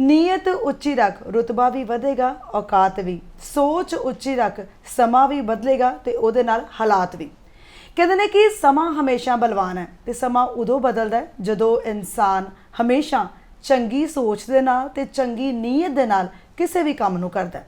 ਨੀਅਤ ਉੱਚੀ ਰੱਖ, ਰੁਤਬਾ ਵੀ ਵਧੇਗਾ, ਔਕਾਤ ਵੀ। ਸੋਚ ਉੱਚੀ ਰੱਖ, ਸਮਾਂ ਵੀ ਬਦਲੇਗਾ ਤੇ ਉਹਦੇ ਨਾਲ ਹਾਲਾਤ ਵੀ। ਕਹਿੰਦੇ ਨੇ ਕਿ ਸਮਾਂ ਹਮੇਸ਼ਾ ਬਲਵਾਨ ਹੈ ਤੇ ਸਮਾਂ ਉਦੋਂ ਬਦਲਦਾ ਜਦੋਂ ਇਨਸਾਨ ਹਮੇਸ਼ਾ ਚੰਗੀ ਸੋਚ ਦੇ ਨਾਲ ਤੇ ਚੰਗੀ ਨੀਅਤ ਦੇ ਨਾਲ ਕਿਸੇ ਵੀ ਕੰਮ ਨੂੰ ਕਰਦਾ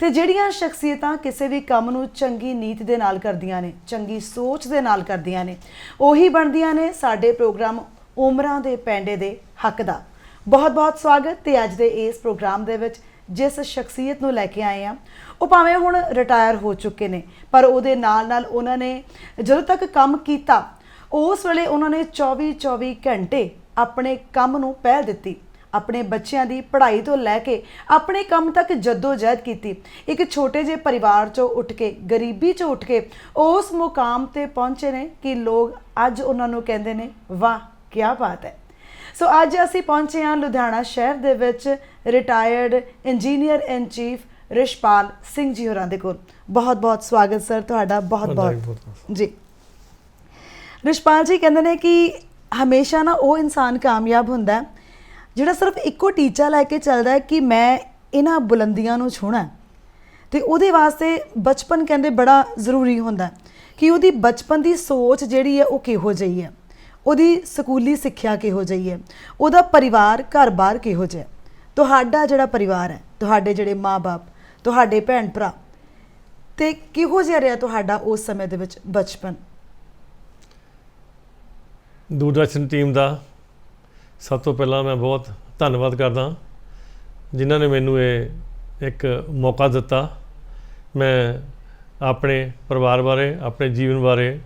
ਤੇ ਜਿਹੜੀਆਂ ਸ਼ਖਸੀਅਤਾਂ ਕਿਸੇ ਵੀ ਕੰਮ ਨੂੰ ਚੰਗੀ ਨੀਤ ਦੇ ਨਾਲ ਕਰਦੀਆਂ ਨੇ, ਚੰਗੀ ਸੋਚ ਦੇ ਨਾਲ ਕਰਦੀਆਂ ਨੇ, ਉਹੀ ਬਣਦੀਆਂ ਨੇ ਸਾਡੇ ਪ੍ਰੋਗਰਾਮ ਉਮਰਾਂ ਦੇ ਪੈਂਡੇ ਦੇ ਹੱਕ ਦਾ। ਬਹੁਤ-ਬਹੁਤ ਸਵਾਗਤ ਤੇ ਅੱਜ ਦੇ ਇਸ ਪ੍ਰੋਗਰਾਮ ਦੇ ਵਿੱਚ ਜਿਸ ਸ਼ਖਸੀਅਤ ਨੂੰ ਲੈ ਕੇ ਆਏ ਆ ਉਹ ਭਾਵੇਂ ਹੁਣ ਰਿਟਾਇਰ ਹੋ ਚੁੱਕੇ ਨੇ, ਪਰ ਉਹਦੇ ਨਾਲ-ਨਾਲ ਉਹਨਾਂ ਨੇ ਜਦੋਂ ਤੱਕ ਕੰਮ ਕੀਤਾ, ਉਸ ਵੇਲੇ ਉਹਨਾਂ ਨੇ 24-24 ਘੰਟੇ ਆਪਣੇ ਕੰਮ ਨੂੰ ਪਹਿਲ ਦਿੱਤੀ। ਆਪਣੇ ਬੱਚਿਆਂ ਦੀ ਪੜ੍ਹਾਈ ਤੋਂ ਲੈ ਕੇ ਆਪਣੇ ਕੰਮ ਤੱਕ ਜਹਿਦ ਕੀਤੀ। ਇੱਕ ਛੋਟੇ ਜਿਹੇ ਪਰਿਵਾਰ ਚੋਂ ਉੱਠ ਕੇ ਗਰੀਬੀ ਚੋਂ ਉੱਠ ਕੇ ਉਸ ਮੁਕਾਮ ਤੇ ਪਹੁੰਚੇ ਨੇ ਕਿ ਲੋਕ ਅੱਜ ਉਹਨਾਂ ਨੂੰ ਕਹਿੰਦੇ ਨੇ ਵਾਹ ਕੀ ਬਾਤ ਹੈ। ਸੋ ਅੱਜ ਅਸੀਂ ਪਹੁੰਚੇ ਹਾਂ ਲੁਧਿਆਣਾ ਸ਼ਹਿਰ ਦੇ ਵਿੱਚ retired engineer in chief Rishpal Singh ji ਹੋਰਾਂ ਦੇ ਕੋਲ। ਬਹੁਤ ਬਹੁਤ ਸਵਾਗਤ ਸਰ ਤੁਹਾਡਾ ਬਹੁਤ ਬਹੁਤ। ਜੀ। ਰਿਸ਼ਪਾਲ ਜੀ ਕਹਿੰਦੇ ਨੇ ਕਿ ਹਮੇਸ਼ਾ ਨਾ ਉਹ ਇਨਸਾਨ ਕਾਮਯਾਬ ਹੁੰਦਾ ਹੈ ਜਿਹੜਾ ਸਿਰਫ ਇੱਕੋ ਟੀਚਾ ਲੈ ਕੇ ਚੱਲਦਾ ਹੈ ਕਿ ਮੈਂ ਇਹਨਾਂ ਬੁਲੰਦੀਆਂ ਨੂੰ ਛੂਹਣਾ ਹੈ। ਤੇ ਉਹਦੇ ਵਾਸਤੇ ਬਚਪਨ ਕਹਿੰਦੇ ਬੜਾ ਜ਼ਰੂਰੀ ਹੁੰਦਾ ਕਿ ਉਹਦੀ ਬਚਪਨ ਦੀ ਸੋਚ ਜਿਹੜੀ ਹੈ ਉਹ ਕਿਹੋ ਜਿਹੀ ਹੈ। ਉਹਦੀ ਸਕੂਲੀ ਸਿੱਖਿਆ ਕਿਹੋ ਜਿਹੀ ਹੈ। ਉਹਦਾ ਪਰਿਵਾਰ, ਘਰ-ਬਾਰ ਕਿਹੋ ਜਿਹਾ ਤੁਹਾਡਾ ਜਿਹੜਾ ਪਰਿਵਾਰ ਹੈ, ਤੁਹਾਡੇ ਜਿਹੜੇ ਮਾਪੇ ਤੁਹਾਡੇ ਭੈਣ ਭਰਾ ਤੇ ਕਿਹੋ ਜਿਹਾ ਰਿਹਾ ਤੁਹਾਡਾ ਉਸ ਸਮੇਂ ਦੇ ਵਿੱਚ ਬਚਪਨ? ਦੂਰਦਰਸ਼ਨ ਟੀਮ ਦਾ ਸਭ ਤੋਂ ਪਹਿਲਾਂ ਮੈਂ ਬਹੁਤ ਧੰਨਵਾਦ ਕਰਦਾ ਜਿਨ੍ਹਾਂ ਨੇ ਮੈਨੂੰ ਇਹ ਇੱਕ ਮੌਕਾ ਦਿੱਤਾ। ਮੈਂ ਆਪਣੇ ਪਰਿਵਾਰ ਬਾਰੇ ਆਪਣੇ ਜੀਵਨ ਬਾਰੇ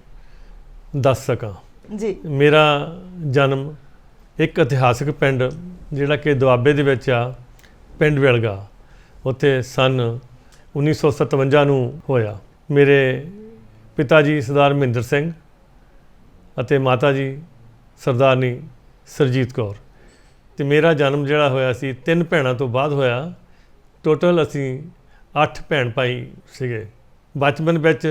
ਦੱਸ ਸਕਾਂ। ਜੀ। ਮੇਰਾ ਜਨਮ ਇੱਕ ਇਤਿਹਾਸਕ ਪਿੰਡ ਜਿਹੜਾ ਕਿ ਦੁਆਬੇ ਦੇ ਵਿੱਚ ਆ ਪਿੰਡ ਵੇਲਗਾ। ਉੱਥੇ ਸਨ 1957 ਨੂੰ ਹੋਇਆ। ਮੇਰੇ ਪਿਤਾ ਜੀ ਸਰਦਾਰ ਮਹਿੰਦਰ ਸਿੰਘ ਅਤੇ ਮਾਤਾ ਜੀ ਸਰਦਾਰਨੀ ਸਰਜੀਤ ਕੌਰ। ਤੇ ਮੇਰਾ ਜਨਮ ਜਿਹੜਾ ਹੋਇਆ ਸੀ, ਤਿੰਨ ਭੈਣਾਂ ਤੋਂ ਬਾਅਦ ਹੋਇਆ ਟੋਟਲ ਅਸੀਂ 8 ਭੈਣ ਭਾਈ ਸੀਗੇ। ਬਚਪਨ ਵਿੱਚ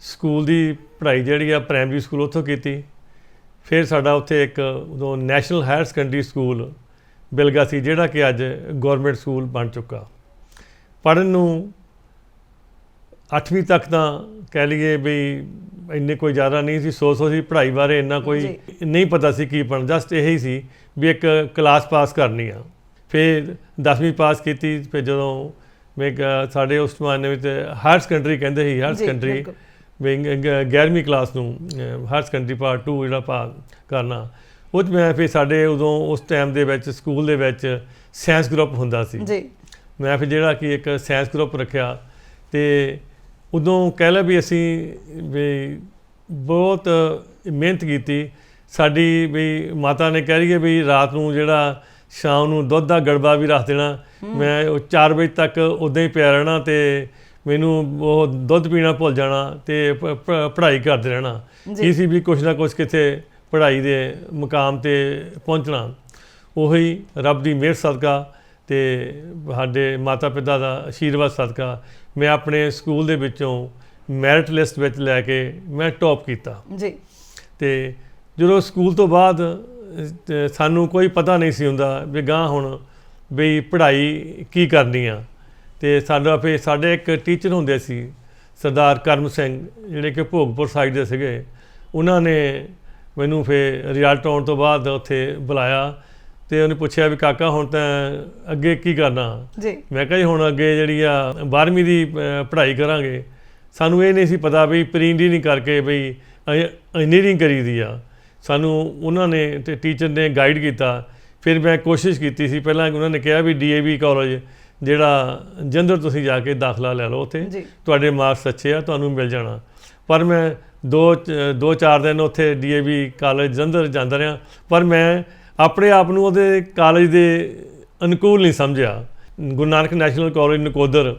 ਸਕੂਲ ਦੀ ਪੜ੍ਹਾਈ ਜਿਹੜੀ ਆ ਪ੍ਰਾਇਮਰੀ ਸਕੂਲ ਉੱਥੋਂ ਕੀਤੀ। ਫਿਰ ਸਾਡਾ ਉੱਥੇ ਇੱਕ ਉਦੋਂ national higher secondary school Bilga ਸੀ, ਜਿਹੜਾ ਕਿ ਅੱਜ ਗਵਰਨਮੈਂਟ ਸਕੂਲ ਬਣ ਚੁੱਕਾ। ਪੜ੍ਹਨ ਨੂੰ 8ਵੀਂ ਤੱਕ ਤਾਂ ਕਹਿ ਲਈਏ ਵੀ ਇੰਨੇ ਕੋਈ ਜ਼ਿਆਦਾ ਨਹੀਂ ਸੀ ਸੋ ਸੋ ਸੀ ਪੜ੍ਹਾਈ ਬਾਰੇ ਇੰਨਾ ਕੋਈ। ਨਹੀਂ ਪਤਾ ਸੀ ਕੀ ਪੜ੍ਹਨਾ ਜਸਟ ਇਹੀ ਸੀ ਵੀ ਇੱਕ ਕਲਾਸ ਪਾਸ ਕਰਨੀ ਆ ਫਿਰ 10ਵੀਂ ਪਾਸ ਕੀਤੀ ਫਿਰ ਜਦੋਂ ਮੈਂ ਸਾਡੇ ਉਸ ਜ਼ਮਾਨੇ ਵਿੱਚ ਹਾਇਰ ਸੈਕੰਡਰੀ ਕਹਿੰਦੇ ਸੀ ਹਾਇਰ ਸੈਕੰਡਰੀ। ਵੀ 11ਵੀਂ ਕਲਾਸ ਨੂੰ ਹਾਇਰ ਸੈਕੰਡਰੀ ਪਾਰਟ 2 ਜਿਹੜਾ ਪਾ ਕਰਨਾ ਉਹ ਮੈਂ ਫਿਰ ਸਾਡੇ ਉਦੋਂ ਉਸ ਟਾਈਮ ਦੇ ਵਿੱਚ ਸਕੂਲ ਦੇ ਵਿੱਚ ਸਾਇੰਸ ਗਰੁੱਪ ਹੁੰਦਾ ਸੀ ਜੀ ਮੈਂ ਫਿਰ ਜਿਹੜਾ ਕਿ ਇੱਕ ਸਾਇੰਸ ਗਰੁੱਪ ਰੱਖਿਆ ਤੇ ਉਦੋਂ ਕਹਿ ਲਿਆ ਵੀ ਅਸੀਂ ਵੀ ਬਹੁਤ ਮਿਹਨਤ ਕੀਤੀ। ਸਾਡੀ ਵੀ ਮਾਤਾ ਨੇ ਕਹਿ ਰਹੀ ਹੈ ਵੀ ਰਾਤ ਨੂੰ ਜਿਹੜਾ ਸ਼ਾਮ ਨੂੰ ਦੁੱਧ ਦਾ ਗੜਬਾ ਵੀ ਰੱਖ ਦੇਣਾ। ਮੈਂ ਉਹ 4 ਵਜੇ ਤੱਕ ਉਦਾਂ ਹੀ ਪਿਆ ਰਹਿਣਾ ਤੇ ਮੈਨੂੰ ਉਹ ਦੁੱਧ ਪੀਣਾ ਭੁੱਲ ਜਾਣਾ ਤੇ ਪੜ੍ਹਾਈ ਕਰਦੇ ਰਹਿਣਾ। ਜੀ। ਕੀ ਸੀ ਵੀ ਕੁਛ ਨਾ ਕੁਛ ਕਿਤੇ ਪੜ੍ਹਾਈ ਦੇ ਮੁਕਾਮ ਤੇ ਪਹੁੰਚਣਾ। ਉਹੀ ਰੱਬ ਦੀ ਮਿਹਰ ਸਦਕਾ ਤੇ ਸਾਡੇ ਮਾਤਾ ਪਿਤਾ ਦਾ ਆਸ਼ੀਰਵਾਦ ਸਦਕਾ ਮੈਂ ਆਪਣੇ ਸਕੂਲ ਦੇ ਵਿੱਚੋਂ ਮੈਰਿਟ ਲਿਸਟ ਵਿੱਚ ਲੈ ਕੇ ਮੈਂ ਟੌਪ ਕੀਤਾ। ਜੀ। ਤੇ ਜਦੋਂ ਸਕੂਲ ਤੋਂ ਬਾਅਦ ਸਾਨੂੰ ਕੋਈ ਪਤਾ ਨਹੀਂ ਸੀ ਹੁੰਦਾ ਵੀ ਗਾਂ ਹੁਣ ਵੀ ਪੜ੍ਹਾਈ ਕੀ ਕਰਨੀ ਆ। ਤੇ ਸਾਡਾ ਫੇ ਸਾਡੇ ਇੱਕ ਟੀਚਰ ਹੁੰਦੇ ਸੀ ਸਰਦਾਰ ਕਰਮ ਸਿੰਘ ਜਿਹੜੇ ਕਿ ਭੋਗਪੁਰ ਸਾਈਡ ਦੇ ਸੀਗੇ ਉਹਨਾਂ ਨੇ ਮੈਨੂੰ ਫੇ ਰਿਜ਼ਲਟ ਆਉਣ ਤੋਂ ਬਾਅਦ ਉੱਥੇ ਬੁਲਾਇਆ ਤੇ ਉਹਨੇ ਪੁੱਛਿਆ ਵੀ ਕਾਕਾ ਹੁਣ ਤਾਂ ਅੱਗੇ ਕੀ ਕਰਨਾ? ਜੀ। ਮੈਂ ਕਿਹਾ ਜੀ ਹੁਣ ਅੱਗੇ ਜਿਹੜੀ ਆ 12ਵੀਂ ਦੀ ਪੜ੍ਹਾਈ ਕਰਾਂਗੇ। ਸਾਨੂੰ ਇਹ ਨਹੀਂ ਸੀ ਪਤਾ ਵੀ ਪ੍ਰੀਲੀ ਨਹੀਂ ਕਰਕੇ ਵੀ ਇੰਜੀਨੀਅਰਿੰਗ ਕਰੀਦੀ ਆ। ਸਾਨੂੰ ਉਹਨਾਂ ਨੇ ਤੇ ਟੀਚਰ ਨੇ ਗਾਈਡ ਕੀਤਾ। ਫਿਰ ਮੈਂ ਕੋਸ਼ਿਸ਼ ਕੀਤੀ ਸੀ ਪਹਿਲਾਂ ਉਹਨਾਂ ਨੇ ਕਿਹਾ ਵੀ ਡੀਏਵੀ ਕਾਲਜ ਜਿਹੜਾ ਜੰਦਰ ਤੁਸੀਂ ਜਾ ਕੇ ਦਾਖਲਾ ਲੈ ਲਓ ਉੱਥੇ। ਤੁਹਾਡੇ ਮਾਰਕਸ ਅੱਛੇ ਆ ਤੁਹਾਨੂੰ ਮਿਲ ਜਾਣਾ। ਪਰ ਮੈਂ ਦੋ ਚ- ਦੋ ਚਾਰ ਦਿਨ ਉੱਥੇ ਡੀਏਵੀ ਕਾਲਜ ਜੰਦਰ ਜਾਂਦਾ ਰਿਹਾ। ਪਰ ਮੈਂ ਆਪਣੇ ਆਪ ਨੂੰ ਉਹਦੇ ਕਾਲਜ ਦੇ ਅਨੁਕੂਲ ਨਹੀਂ ਸਮਝਿਆ। ਗੁਰੂ ਨਾਨਕ ਨੈਸ਼ਨਲ ਕਾਲਜ ਨਕੋਦਰ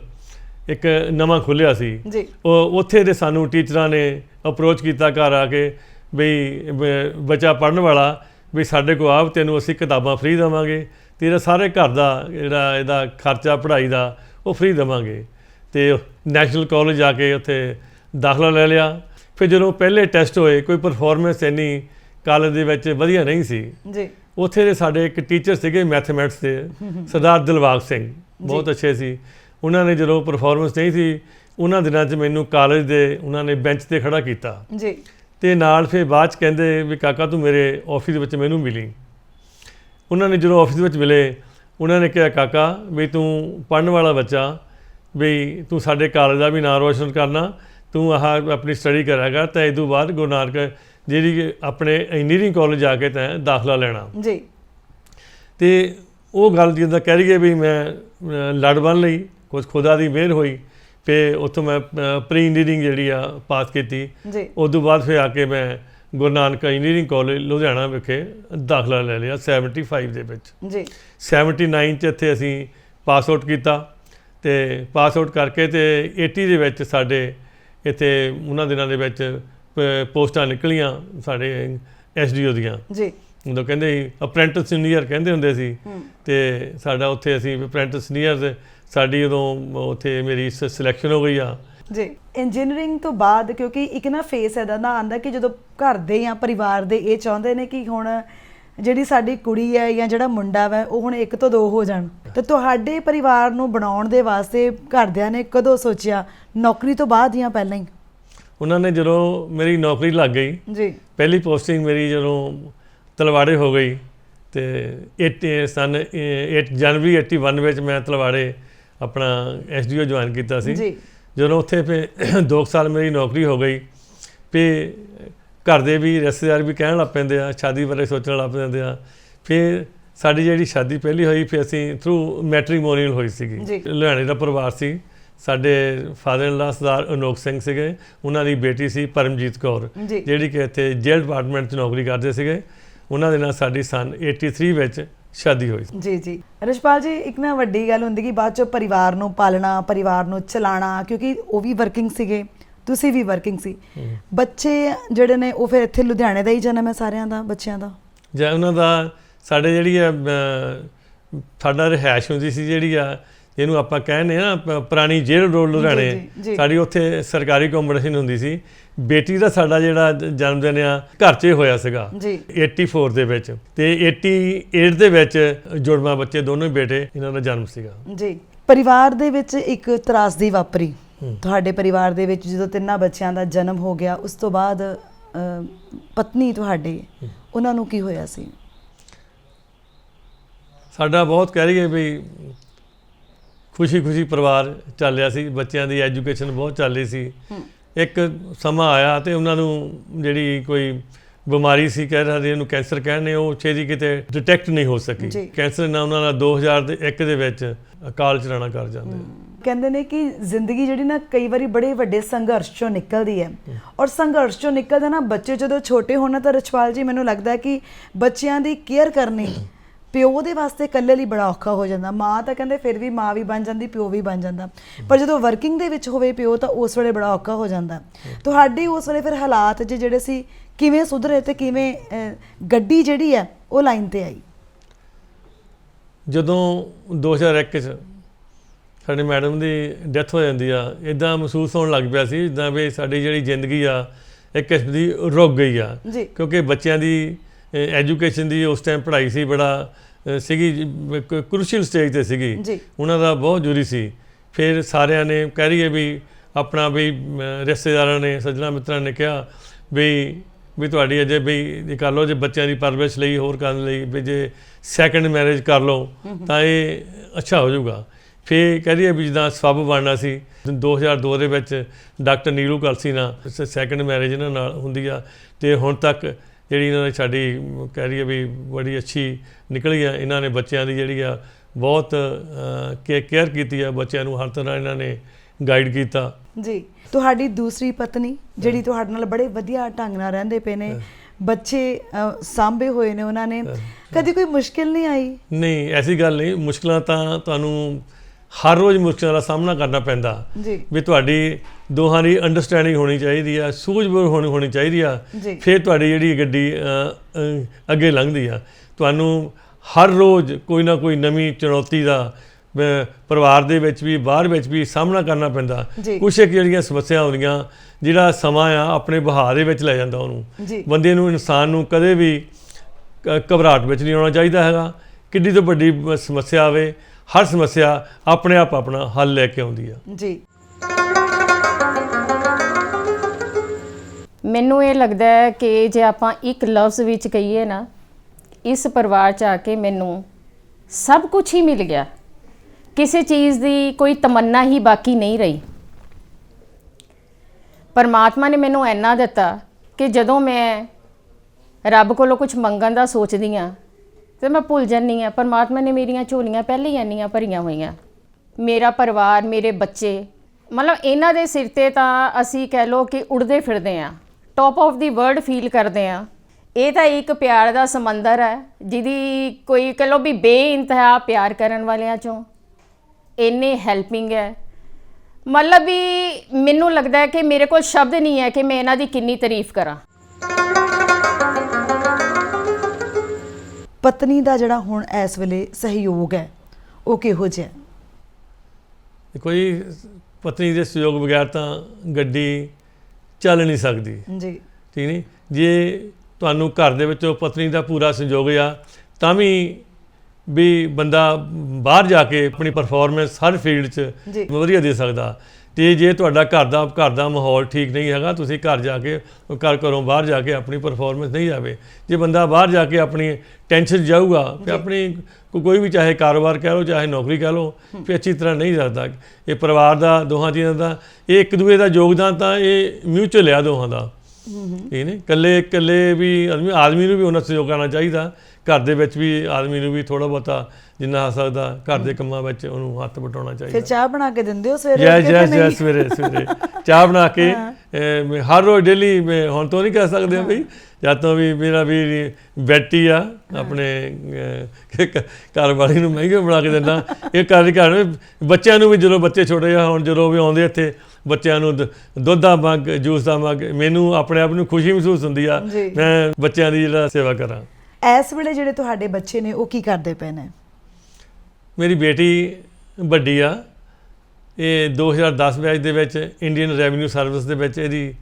ਇੱਕ ਨਵਾਂ ਖੁੱਲਿਆ ਸੀ। ਜੀ। ਉਹ ਉੱਥੇ ਦੇ ਸਾਨੂੰ ਟੀਚਰਾਂ ਨੇ ਅਪਰੋਚ ਕੀਤਾ ਘਰ ਆ ਕੇ ਬ- ਬੱਚਾ ਪੜਨ ਵਾਲਾ ਵੀ ਸਾਡੇ ਕੋਲ ਆਪ ਤੈਨੂੰ ਅਸੀਂ ਕਿਤਾਬਾਂ ਫ੍ਰੀ ਦੇਵਾਂਗੇ। ਤੇਰਾ ਸਾਰੇ ਘਰ ਦਾ ਜਿਹੜਾ ਇਹਦਾ ਖਰਚਾ ਪੜ੍ਹਾਈ ਦਾ ਉਹ ਫ੍ਰੀ ਦੇਵਾਂਗੇ। ਤੇ ਨੈਸ਼ਨਲ ਕਾਲਜ ਜਾ ਕੇ ਉੱਥੇ ਦਾਖਲਾ ਲੈ ਲਿਆ। ਫਿਰ ਜਦੋਂ ਪਹਿਲੇ ਟੈਸਟ ਹੋਏ ਕੋਈ ਪਰਫਾਰਮੈਂਸ ਇੰਨੀ ਕਾਲਜ ਦੇ ਵਿੱਚ ਵਧੀਆ ਨਹੀਂ ਸੀ। ਜੀ। ਉੱਥੇ ਦੇ ਸਾਡੇ ਇੱਕ ਟੀਚਰ ਸੀਗੇ ਮੈਥਮੈਟਿਕਸ ਦੇ ਸਰਦਾਰ ਦਿਲਬਾਗ ਸਿੰਘ। ਬਹੁਤ ਅੱਛੇ ਸੀ। ਉਹਨਾਂ ਨੇ ਜਦੋਂ ਪਰਫਾਰਮੈਂਸ ਨਹੀਂ ਸੀ ਉਹਨਾਂ ਦਿਨਾਂ 'ਚ ਮੈਨੂੰ ਕਾਲਜ ਦੇ ਉਹਨਾਂ ਨੇ ਬੈਂਚ ਤੇ ਖੜਾ ਕੀਤਾ। ਜੀ। ਤੇ ਨਾਲ ਫਿਰ ਬਾਅਦ 'ਚ ਕਹਿੰਦੇ ਵੀ ਕਾਕਾ ਤੂੰ ਮੇਰੇ ਆਫਿਸ ਵਿੱਚ ਮੈਨੂੰ ਮਿਲੀ। ਉਹਨਾਂ ਨੇ ਜਦੋਂ ਆਫਿਸ ਵਿੱਚ ਮਿਲੇ ਉਹਨਾਂ ਨੇ ਕਿਹਾ ਕਾਕਾ ਵੀ ਤੂੰ ਪੜਨ ਵਾਲਾ ਬੱਚਾ ਵੀ ਤੂੰ ਸਾਡੇ ਕਾਲਜ ਦਾ ਵੀ ਨਾਮ ਰੋਸ਼ਨ ਕਰਨਾ ਤੂੰ ਆਹ ਆਪਣੀ ਸਟੱਡੀ ਕਰਾਂਗਾ ਤਾਂ ਇਹ ਤੋਂ ਬਾਅਦ ਗੁਰੂ ਨਾਨਕ ਜਿਹੜੀ ਆਪਣੇ ਇੰਜੀਨੀਅਰਿੰਗ ਕਾਲਜ ਜਾ ਕੇ ਤੈਂ ਦਾਖਲਾ ਲੈਣਾ। ਜੀ। ਤੇ ਉਹ ਗੱਲ ਜਿੱਦਾਂ ਕਹਿ ਰਹੀਏ ਵੀ ਮੈਂ ਲੜ ਬਣ ਲਈ ਕੁਝ ਖੁਦਾ ਦੀ ਮਿਹਰ ਹੋਈ ਤੇ ਉੱਥੋਂ ਮੈਂ ਪ੍ਰੀ ਇੰਜੀਨੀਅਰਿੰਗ ਜਿਹੜੀ ਆ ਪਾਸ ਕੀਤੀ। ਜੀ। ਉਸ ਤੋਂ ਬਾਅਦ ਫਿਰ ਆ ਕੇ ਮੈਂ ਗੁਰੂ ਨਾਨਕ ਇੰਜੀਨੀਅਰਿੰਗ ਕਾਲਜ ਲੁਧਿਆਣਾ ਵਿਖੇ ਦਾਖਲਾ ਲੈ ਲਿਆ 75 ਦੇ ਵਿੱਚ। ਜੀ। 79 ਚ ਇੱਥੇ ਅਸੀਂ ਪਾਸ ਆਊਟ ਕੀਤਾ ਤੇ ਪਾਸ ਆਊਟ ਕਰਕੇ ਤੇ 80 ਦੇ ਵਿੱਚ ਸਾਡੇ ਇੱਥੇ ਉਹਨਾਂ ਦਿਨਾਂ ਦੇ ਵਿੱਚ ਪੋਸਟਾਂ ਨਿਕਲੀਆਂ ਸਾਡੇ ਐਸਡੀਓ ਦੀਆਂ। ਜੀ। ਉਦੋਂ ਕਹਿੰਦੇ ਸੀ ਅਪ੍ਰੈਂਟਿਸ ਸੀਨੀਅਰ ਕਹਿੰਦੇ ਹੁੰਦੇ ਸੀ। ਤੇ ਸਾਡਾ ਉੱਥੇ ਅਸੀਂ ਅਪ੍ਰੈਂਟਿਸ ਸੀਨੀਅਰ ਸਾਡੀ ਉਦੋਂ ਉੱਥੇ ਮੇਰੀ ਸਿਲੈਕਸ਼ਨ ਹੋ ਗਈ ਆ। ਜੀ। ਇੰਜੀਨੀਅਰਿੰਗ ਤੋਂ ਬਾਅਦ ਕਿਉਂਕਿ ਇੱਕ ਨਾ ਫੇਸ ਐਦਾ ਦਾ ਆਂਦਾ ਕਿ ਜਦੋਂ ਘਰ ਦੇ ਜਾਂ ਪਰਿਵਾਰ ਦੇ ਇਹ ਚਾਹੁੰਦੇ ਨੇ ਕਿ ਹੁਣ ਜਿਹੜੀ ਸਾਡੀ ਕੁੜੀ ਹੈ ਜਾਂ ਜਿਹੜਾ ਮੁੰਡਾ ਵਾ ਉਹ ਹੁਣ ਇੱਕ ਤੋਂ ਦੋ ਹੋ ਜਾਣ। ਤੇ ਤੁਹਾਡੇ ਪਰਿਵਾਰ ਨੂੰ ਬਣਾਉਣ ਦੇ ਵਾਸਤੇ ਘਰਦਿਆਂ ਨੇ ਕਦੋਂ ਸੋਚਿਆ? ਨੌਕਰੀ ਤੋਂ ਬਾਅਦ ਜਾਂ ਪਹਿਲਾਂ ਹੀ? ਉਹਨਾਂ ਨੇ ਜਦੋਂ ਮੇਰੀ ਨੌਕਰੀ ਲੱਗ ਗਈ ਜੀ। ਪਹਿਲੀ ਪੋਸਟਿੰਗ ਮੇਰੀ ਜਦੋਂ ਤਲਵਾੜੇ ਹੋ ਗਈ ਤੇ 80 ਸਨ 8 ਜਨਵਰੀ 81 ਵਿੱਚ ਮੈਂ ਤਲਵਾੜੇ ਆਪਣਾ ਐਸਡੀਓ ਜੁਆਇਨ ਕੀਤਾ ਸੀ। ਜੀ। ਜਦੋਂ ਉੱਥੇ ਫੇ 2 ਸਾਲ ਮੇਰੀ ਨੌਕਰੀ ਹੋ ਗਈ ਫੇ ਘਰ ਦੇ ਵੀ ਰਿਸ਼ਤੇਦਾਰ ਵੀ ਕਹਿਣ ਲੱਗ ਪੈਂਦੇ ਆ ਸ਼ਾਦੀ ਬਾਰੇ ਸੋਚਣ ਲੱਗ ਪੈਂਦੇ ਆ। ਫਿਰ ਸਾਡੀ ਜਿਹੜੀ ਸ਼ਾਦੀ ਪਹਿਲੀ ਹੋਈ ਫਿਰ ਅਸੀਂ ਥਰੂ ਮੈਟ੍ਰੀਮੋਨੀਅਲ ਹੋਈ। ਸੀਗੀ। ਲੁਧਿਆਣੇ ਦਾ ਪਰਿਵਾਰ ਸੀ। ਸਾਡੇ ਫਾਦਰ ਇਨ ਲਾ ਸਰਦਾਰ ਅਨੋਖ ਸਿੰਘ ਸੀਗੇ ਉਹਨਾਂ ਦੀ ਬੇਟੀ ਸੀ ਪਰਮਜੀਤ ਕੌਰ ਜਿਹੜੀ ਕਿ ਇੱਥੇ ਜੇਲ੍ਹ ਡਿਪਾਰਟਮੈਂਟ 'ਚ ਨੌਕਰੀ ਕਰਦੇ ਸੀਗੇ। ਉਹਨਾਂ ਦੇ ਨਾਲ ਸਾਡੀ ਸਨ 83 ਵਿੱਚ ਸ਼ਾਦੀ ਹੋਈ ਜੀ ਜੀ। ਰਿਸ਼ਪਾਲ ਜੀ ਇੱਕ ਨਾ ਵੱਡੀ ਗੱਲ ਹੁੰਦੀ ਕਿ ਬਾਅਦ ਚੋਂ ਪਰਿਵਾਰ ਨੂੰ ਪਾਲਣਾ ਪਰਿਵਾਰ ਨੂੰ ਚਲਾਉਣਾ ਕਿਉਂਕਿ ਉਹ ਵੀ ਵਰਕਿੰਗ ਸੀਗੇ ਤੁਸੀਂ ਵੀ ਵਰਕਿੰਗ ਸੀ। ਬੱਚੇ ਜਿਹੜੇ ਨੇ ਉਹ ਫਿਰ ਇੱਥੇ ਲੁਧਿਆਣੇ ਦਾ ਹੀ ਜਨਮ ਹੈ ਸਾਰਿਆਂ ਦਾ ਬੱਚਿਆਂ ਦਾ? ਜਾਂ ਉਹਨਾਂ ਦਾ ਸਾਡੇ ਜਿਹੜੀ ਆ ਸਾਡਾ ਰਿਹਾਇਸ਼ ਹੁੰਦੀ ਸੀ ਜਿਹੜੀ ਆ ਇਹਨੂੰ ਆਪਾਂ ਕਹਿੰਦੇ ਆ ਪੁਰਾਣੀ ਜੇਲ੍ਹ ਰੋਡ ਲੁਧਿਆਣੇ। ਸਾਡੀ ਉੱਥੇ ਸਰਕਾਰੀ ਕੰਪੀਟੀਸ਼ਨ ਹੁੰਦੀ ਸੀ। ਬੇਟੀ ਦਾ ਸਾਡਾ ਜਿਹੜਾ ਜਨਮ ਦਿਨ ਆ ਘਰ 'ਚ ਹੀ ਹੋਇਆ ਸੀਗਾ। ਜੀ। 84 ਦੇ ਵਿੱਚ। ਤੇ 88 ਦੇ ਵਿੱਚ ਜੁੜਵਾ ਬੱਚੇ ਦੋਨੋਂ ਹੀ ਬੇਟੇ ਇਹਨਾਂ ਦਾ ਜਨਮ ਸੀਗਾ। ਜੀ। ਪਰਿਵਾਰ ਦੇ ਵਿੱਚ ਇੱਕ ਤਰਾਸਦੀ ਵਾਪਰੀ। ਹੂੰ। ਤੁਹਾਡੇ ਪਰਿਵਾਰ ਦੇ ਵਿੱਚ ਜਦੋਂ ਤਿੰਨਾਂ ਬੱਚਿਆਂ ਦਾ ਜਨਮ ਹੋ ਗਿਆ ਉਸ ਤੋਂ ਬਾਅਦ ਪਤਨੀ ਤੁਹਾਡੇ ਉਹਨਾਂ ਨੂੰ ਕੀ ਹੋਇਆ ਸੀ? ਸਾਡਾ ਬਹੁਤ ਕਹਿ ਰਹੀਏ ਵੀ ਖੁਸ਼ੀ-ਖੁਸ਼ੀ ਪਰਿਵਾਰ ਚੱਲ ਰਿਹਾ ਸੀ ਬੱਚਿਆਂ ਦੀ ਐਜੂਕੇਸ਼ਨ ਬਹੁਤ ਚੱਲ ਰਹੀ ਸੀ। ਇੱਕ ਸਮਾਂ ਆਇਆ ਤੇ ਉਹਨਾਂ ਨੂੰ ਜਿਹੜੀ ਕੋਈ ਬਿਮਾਰੀ ਸੀ ਕਹਿ ਰਹੇ ਇਹਨੂੰ ਕੈਂਸਰ ਕਹਿੰਦੇ ਉਹ ਛੇਤੀ ਕਿਤੇ ਡਿਟੈਕਟ ਨਹੀਂ ਹੋ ਸਕੀ। ਕੈਂਸਰ ਨਾਲ ਉਹਨਾਂ ਦਾ 2001 ਦੇ ਵਿੱਚ ਅਕਾਲ ਚਲਾਣਾ ਕਰ ਜਾਂਦੇ ਕਹਿੰਦੇ ਨੇ ਕਿ ਜ਼ਿੰਦਗੀ ਜਿਹੜੀ ਨਾ ਕਈ ਵਾਰੀ ਬੜੇ ਵੱਡੇ ਸੰਘਰਸ਼ ਚੋਂ ਨਿਕਲਦੀ ਹੈ। ਔਰ ਸੰਘਰਸ਼ ਚੋਂ ਨਿਕਲਦਾ ਨਾ ਬੱਚੇ ਜਦੋਂ ਛੋਟੇ ਹੋਣ ਤਾਂ ਰਛਪਾਲ ਜੀ ਮੈਨੂੰ ਲੱਗਦਾ ਕਿ ਬੱਚਿਆਂ ਦੀ ਕੇਅਰ ਕਰਨੀ ਪਿਓ ਦੇ ਵਾਸਤੇ ਇਕੱਲੇ ਲਈ ਬੜਾ ਔਖਾ ਹੋ ਜਾਂਦਾ। ਮਾਂ ਤਾਂ ਕਹਿੰਦੇ ਫਿਰ ਵੀ ਮਾਂ ਵੀ ਬਣ ਜਾਂਦੀ ਪਿਓ ਵੀ ਬਣ ਜਾਂਦਾ। ਪਰ ਜਦੋਂ ਵਰਕਿੰਗ ਦੇ ਵਿੱਚ ਹੋਵੇ ਪਿਓ ਤਾਂ ਉਸ ਵੇਲੇ ਬੜਾ ਔਖਾ ਹੋ ਜਾਂਦਾ। ਤੁਹਾਡੀ ਉਸ ਵੇਲੇ ਫਿਰ ਹਾਲਾਤ ਜੇ ਜਿਹੜੇ ਸੀ ਕਿਵੇਂ ਸੁਧਰੇ ਤੇ ਕਿਵੇਂ ਗੱਡੀ ਜਿਹੜੀ ਹੈ ਉਹ ਲਾਈਨ ਤੇ ਆਈ? ਜਦੋਂ 2001 ਚ ਸਾਡੇ ਮੈਡਮ ਦੀ ਡੈਥ ਹੋ ਜਾਂਦੀ ਆ ਇਦਾਂ ਮਹਿਸੂਸ ਹੋਣ ਲੱਗ ਪਿਆ ਸੀ ਜਿੱਦਾਂ ਵੀ ਸਾਡੀ ਜਿਹੜੀ ਜ਼ਿੰਦਗੀ ਆ ਇੱਕ ਕਿਸਮ ਦੀ ਰੁਕ ਗਈ ਆ। ਕਿਉਂਕਿ ਬੱਚਿਆਂ ਦੀ ਐਜੂਕੇਸ਼ਨ ਦੀ ਉਸ ਟਾਈਮ ਪੜ੍ਹਾਈ ਸੀ ਬੜਾ ਸੀਗੀ ਕ੍ਰੂਸ਼ੀਅਲ ਸਟੇਜ ਤੇ ਸੀਗੀ। ਉਹਨਾਂ ਦਾ ਬਹੁਤ ਜ਼ਰੂਰੀ ਸੀ। ਫਿਰ ਸਾਰਿਆਂ ਨੇ ਕਹਿ ਰਹੀਏ ਵੀ ਆਪਣਾ ਵੀ ਰਿਸ਼ਤੇਦਾਰਾਂ ਨੇ ਸੱਜਣਾ ਮਿੱਤਰਾਂ ਨੇ ਕਿਹਾ ਵੀ ਵੀ ਤੁਹਾਡੀ ਅਜੇ ਵੀ ਇਹ ਕਰ ਲਓ ਜੇ ਬੱਚਿਆਂ ਦੀ ਪਰਵਰਿਸ਼ ਲਈ ਹੋਰ ਕਰਨ ਲਈ ਵੀ ਜੇ ਸੈਕੰਡ ਮੈਰਿਜ ਕਰ ਲਓ ਤਾਂ ਇਹ ਅੱਛਾ ਹੋ ਜਾਊਗਾ। ਫਿਰ ਕਹਿ ਰਹੀਏ ਵੀ ਜਿੱਦਾਂ ਸਬਬ ਬਣਨਾ ਸੀ 2002 ਦੇ ਵਿੱਚ ਡਾਕਟਰ ਨੀਰੂ ਕਲਸੀ ਨਾਲ ਸੈਕੰਡ ਮੈਰਿਜ ਇਹਨਾਂ ਨਾਲ ਹੁੰਦੀ ਆ ਤੇ ਹੁਣ ਤੱਕ ਜਿਹੜੀ ਇਹਨਾਂ ਨੇ ਸਾਡੀ ਕਹਿ ਰਹੀਏ ਵੀ ਬੜੀ ਅੱਛੀ ਨਿਕਲੀ ਆ ਇਹਨਾਂ ਨੇ ਬੱਚਿਆਂ ਦੀ ਜਿਹੜੀ ਆ ਬਹੁਤ ਕੇਅਰ ਕੀਤੀ ਆ ਬੱਚਿਆਂ ਨੂੰ ਹਰ ਤਰ੍ਹਾਂ ਇਹਨਾਂ ਨੇ ਗਾਈਡ ਕੀਤਾ। ਜੀ ਤੁਹਾਡੀ ਦੂਸਰੀ ਪਤਨੀ ਜਿਹੜੀ ਤੁਹਾਡੇ ਨਾਲ ਬੜੇ ਵਧੀਆ ਢੰਗ ਨਾਲ ਰਹਿੰਦੇ ਪਏ ਨੇ ਬੱਚੇ ਸਾਂਭੇ ਹੋਏ ਨੇ ਉਹਨਾਂ ਨੇ ਕਦੀ ਕੋਈ ਮੁਸ਼ਕਿਲ ਨਹੀਂ ਆਈ? ਨਹੀਂ ਐਸੀ ਗੱਲ ਨਹੀਂ ਮੁਸ਼ਕਲਾਂ ਤਾਂ ਤੁਹਾਨੂੰ ਹਰ ਰੋਜ਼ ਮੁਸ਼ਕਲਾਂ ਦਾ ਸਾਹਮਣਾ ਕਰਨਾ ਪੈਂਦਾ। ਜੀ। ਵੀ ਤੁਹਾਡੀ ਦੋਹਾਂ ਦੀ ਅੰਡਰਸਟੈਂਡਿੰਗ ਹੋਣੀ ਚਾਹੀਦੀ ਆ ਸੂਝ-ਬੂਝ ਹੋਣੀ ਹੋਣੀ ਚਾਹੀਦੀ ਆ ਜੀ। ਫਿਰ ਤੁਹਾਡੀ ਜਿਹੜੀ ਗੱਡੀ ਅ, ਅ, ਅੱਗੇ ਲੰਘਦੀ ਆ। ਤੁਹਾਨੂੰ ਹਰ ਰੋਜ਼ ਕੋਈ ਨਾ ਕੋਈ ਨਵੀਂ ਚੁਣੌਤੀ ਦਾ ਪਰਿਵਾਰ ਦੇ ਵਿੱਚ ਵੀ ਬਾਹਰ ਵਿੱਚ ਵੀ ਸਾਹਮਣਾ ਕਰਨਾ ਪੈਂਦਾ। ਜੀ। ਕੁਛ ਇੱਕ ਜਿਹੜੀਆਂ ਸਮੱਸਿਆ ਆਉਂਦੀਆਂ ਜਿਹੜਾ ਸਮਾਂ ਆ ਆਪਣੇ ਬਹਾਅ ਦੇ ਵਿੱਚ ਲੈ ਜਾਂਦਾ ਉਹਨੂੰ। ਬੰਦੇ ਨੂੰ ਇਨਸਾਨ ਨੂੰ ਕਦੇ ਵੀ ਕ- ਘਬਰਾਹਟ ਵਿੱਚ ਨਹੀਂ ਆਉਣਾ ਚਾਹੀਦਾ ਹੈਗਾ। ਕਿੱਡੀ ਤੋਂ ਵੱਡੀ ਬ- ਸਮੱਸਿਆ ਆਵੇ ਹਰ ਸਮੱਸਿਆ ਆਪਣੇ ਆਪ ਆਪਣਾ ਹੱਲ ਲੈ ਕੇ ਆਉਂਦੀ ਆ। ਜੀ। ਮੈਨੂੰ ਇਹ ਲੱਗਦਾ ਹੈ ਕਿ ਜੇ ਆਪਾਂ ਇੱਕ ਲਫ਼ਜ਼ ਵਿੱਚ ਕਹੀਏ ਨਾ, ਇਸ ਪਰਿਵਾਰ ਚ ਆ ਕੇ ਮੈਨੂੰ ਸਭ ਕੁਝ ਹੀ ਮਿਲ ਗਿਆ। ਕਿਸੇ ਚੀਜ਼ ਦੀ ਕੋਈ ਤਮੰਨਾ ਹੀ ਬਾਕੀ ਨਹੀਂ ਰਹੀ। ਪਰਮਾਤਮਾ ਨੇ ਮੈਨੂੰ ਇੰਨਾ ਦਿੱਤਾ ਕਿ ਜਦੋਂ ਮੈਂ ਰੱਬ ਕੋਲੋਂ ਕੁਝ ਮੰਗਣ ਦਾ ਸੋਚਦੀ ਆ ਤੇ ਮੈਂ ਭੁੱਲ ਜਾਂਦੀ ਆ ਪਰਮਾਤਮਾ ਨੇ ਮੇਰੀਆਂ ਝੋਲੀਆਂ ਪਹਿਲੇ ਹੀ ਇੰਨੀਆਂ ਭਰੀਆਂ ਹੋਈਆਂ। ਮੇਰਾ ਪਰਿਵਾਰ, ਮੇਰੇ ਬੱਚੇ, ਮਤਲਬ ਇਹਨਾਂ ਦੇ ਸਿਰ ਤੇ ਤਾਂ ਅਸੀਂ ਕਹਿ ਲਓ ਕਿ ਉੜਦੇ ਫਿਰਦੇ ਆ top of the world feel ਕਰਦੇ ਆ ਇਹ ਤਾਂ ਇੱਕ ਪਿਆਰ ਦਾ ਸਮੁੰਦਰ ਹੈ ਜਿਹਦੀ ਕੋਈ ਕਹਿ ਲਓ ਵੀ ਬੇਇੰਤਹਾ ਪਿਆਰ ਕਰਨ ਵਾਲਿਆਂ ਚੋਂ ਇੰਨੇ ਹੈਲਪਿੰਗ ਹੈ। ਮਤਲਬ ਵੀ ਮੈਨੂੰ ਲੱਗਦਾ ਹੈ ਕਿ ਮੇਰੇ ਕੋਲ ਸ਼ਬਦ ਨਹੀਂ ਹੈ ਕਿ ਮੈਂ ਇਹਨਾਂ ਦੀ ਕਿੰਨੀ ਤਾਰੀਫ ਕਰਾਂ। ਪਤਨੀ ਦਾ ਜਿਹੜਾ ਹੁਣ ਇਸ ਵੇਲੇ ਸਹਿਯੋਗ ਹੈ ਉਹ ਕਿਹੋ ਜਿਹਾ ਹੈ? ਕੋਈ ਪਤਨੀ ਦੇ ਸਹਿਯੋਗ ਬਗੈਰ ਤਾਂ ਗੱਡੀ ਚੱਲ ਨਹੀਂ ਸਕਦੀ। ਜੀ। ਠੀਕ ਨਹੀਂ? ਜੇ ਤੁਹਾਨੂੰ ਘਰ ਦੇ ਵਿੱਚੋਂ ਪਤਨੀ ਦਾ ਪੂਰਾ ਸੰਯੋਗ ਆ ਤਾਂ ਵੀ ਵੀ ਬੰਦਾ ਬਾਹਰ ਜਾ ਕੇ ਆਪਣੀ ਪਰਫਾਰਮੈਂਸ ਹਰ ਫੀਲਡ 'ਚ। ਵਧੀਆ ਦੇ ਸਕਦਾ। ਤੇ ਜੇ ਤੁਹਾਡਾ ਘਰ ਦਾ ਘਰ ਦਾ ਮਾਹੌਲ ਠੀਕ ਨਹੀਂ ਹੈਗਾ ਤੁਸੀਂ ਘਰ ਜਾ ਕੇ ਘਰ ਘਰੋਂ ਬਾਹਰ ਜਾ ਕੇ ਆਪਣੀ ਪਰਫਾਰਮੈਂਸ ਨਹੀਂ ਜਾਵੇ ਜੇ ਬੰਦਾ ਬਾਹਰ ਜਾ ਕੇ ਆਪਣੀ ਟੈਨਸ਼ਨ ਜਾਊਗਾ ਤੇ ਆਪਣੀ ਕੋਈ ਵੀ ਚਾਹੇ ਕਾਰੋਬਾਰ ਕਹਿ ਲਓ ਚਾਹੇ ਨੌਕਰੀ ਕਹਿ ਲਓ ਫਿਰ ਅੱਛੀ ਤਰ੍ਹਾਂ ਨਹੀਂ ਸਕਦਾ ਇਹ ਪਰਿਵਾਰ ਦਾ ਦੋਹਾਂ ਜੀਆਂ ਦਾ ਇਹ ਇੱਕ ਦੂਏ ਦਾ ਯੋਗਦਾਨ ਤਾਂ ਇਹ ਮਿਊਚੁਅਲ ਆ ਦੋਹਾਂ ਦਾ। ਇਹ ਨੇ ਇਕੱਲੇ ਇਕੱਲੇ ਵੀ ਆਦਮੀ ਆਦਮੀ ਨੂੰ ਵੀ ਉਹਨਾਂ ਸਹਿਯੋਗ ਕਰਨਾ ਚਾਹੀਦਾ। ਘਰ ਦੇ ਵਿੱਚ ਵੀ ਆਦਮੀ ਨੂੰ ਵੀ ਥੋੜਾ ਬਹੁਤਾ ਜਿੰਨਾ ਹੋ ਸਕਦਾ ਘਰ ਦੇ ਕੰਮਾਂ ਵਿੱਚ ਉਹਨੂੰ ਹੱਥ ਵਟਾਉਣਾ ਫਿਰ ਚਾਹੀਦਾ ਚਾਹ ਬਣਾ ਕੇ ਦਿੰਦੇ ਹੋ ਸਵੇਰੇ ਜੈ ਜੈ ਨਹੀਂ? ਸਵੇਰੇ ਸਵੇਰੇ। ਚਾਹ ਬਣਾ ਕੇ ਹਰ ਰੋਜ਼ ਡੇਲੀ ਮੈਂ ਹੁਣ ਤੋਂ ਨਹੀਂ ਕਹਿ ਸਕਦੇ ਬਈ ਜਦ ਤੋਂ ਵੀ ਮੇਰਾ ਵੀ ਬੈਟੀ ਆ ਆਪਣੇ ਘਰ ਵਾਲੀ ਨੂੰ ਮਹਿੰਗੇ ਬਣਾ ਕੇ ਦਿੰਦਾ। ਇਹ ਘਰ ਘਰ ਬੱਚਿਆਂ ਨੂੰ ਵੀ ਜਦੋਂ ਬੱਚੇ ਛੋਟੇ ਆ ਹੁਣ ਜਦੋਂ ਵੀ ਆਉਂਦੇ ਇੱਥੇ ਬੱਚਿਆਂ ਨੂੰ ਦੁੱਧ ਦਾ ਮੱਗ ਜੂਸ ਦਾ ਮੱਗ ਮੈਨੂੰ ਆਪਣੇ ਆਪ ਨੂੰ ਖੁਸ਼ੀ ਮਹਿਸੂਸ ਹੁੰਦੀ ਆ। ਮੈਂ ਬੱਚਿਆਂ ਦੀ ਜਿਹੜਾ ਸੇਵਾ ਕਰਾਂ। ਇਸ ਵੇਲੇ ਜਿਹੜੇ ਤੁਹਾਡੇ ਬੱਚੇ ਨੇ ਉਹ ਕੀ ਕਰਦੇ ਪਏ ਨੇ? ਮੇਰੀ ਬੇਟੀ ਵੱਡੀ ਆ। ਇਹ 2010 ਬੈਚ ਦੇ ਵਿੱਚ ਇੰਡੀਅਨ ਰੈਵਨਿਊ ਸਰਵਿਸ ਦੇ ਵਿੱਚ ਇਹਦੀ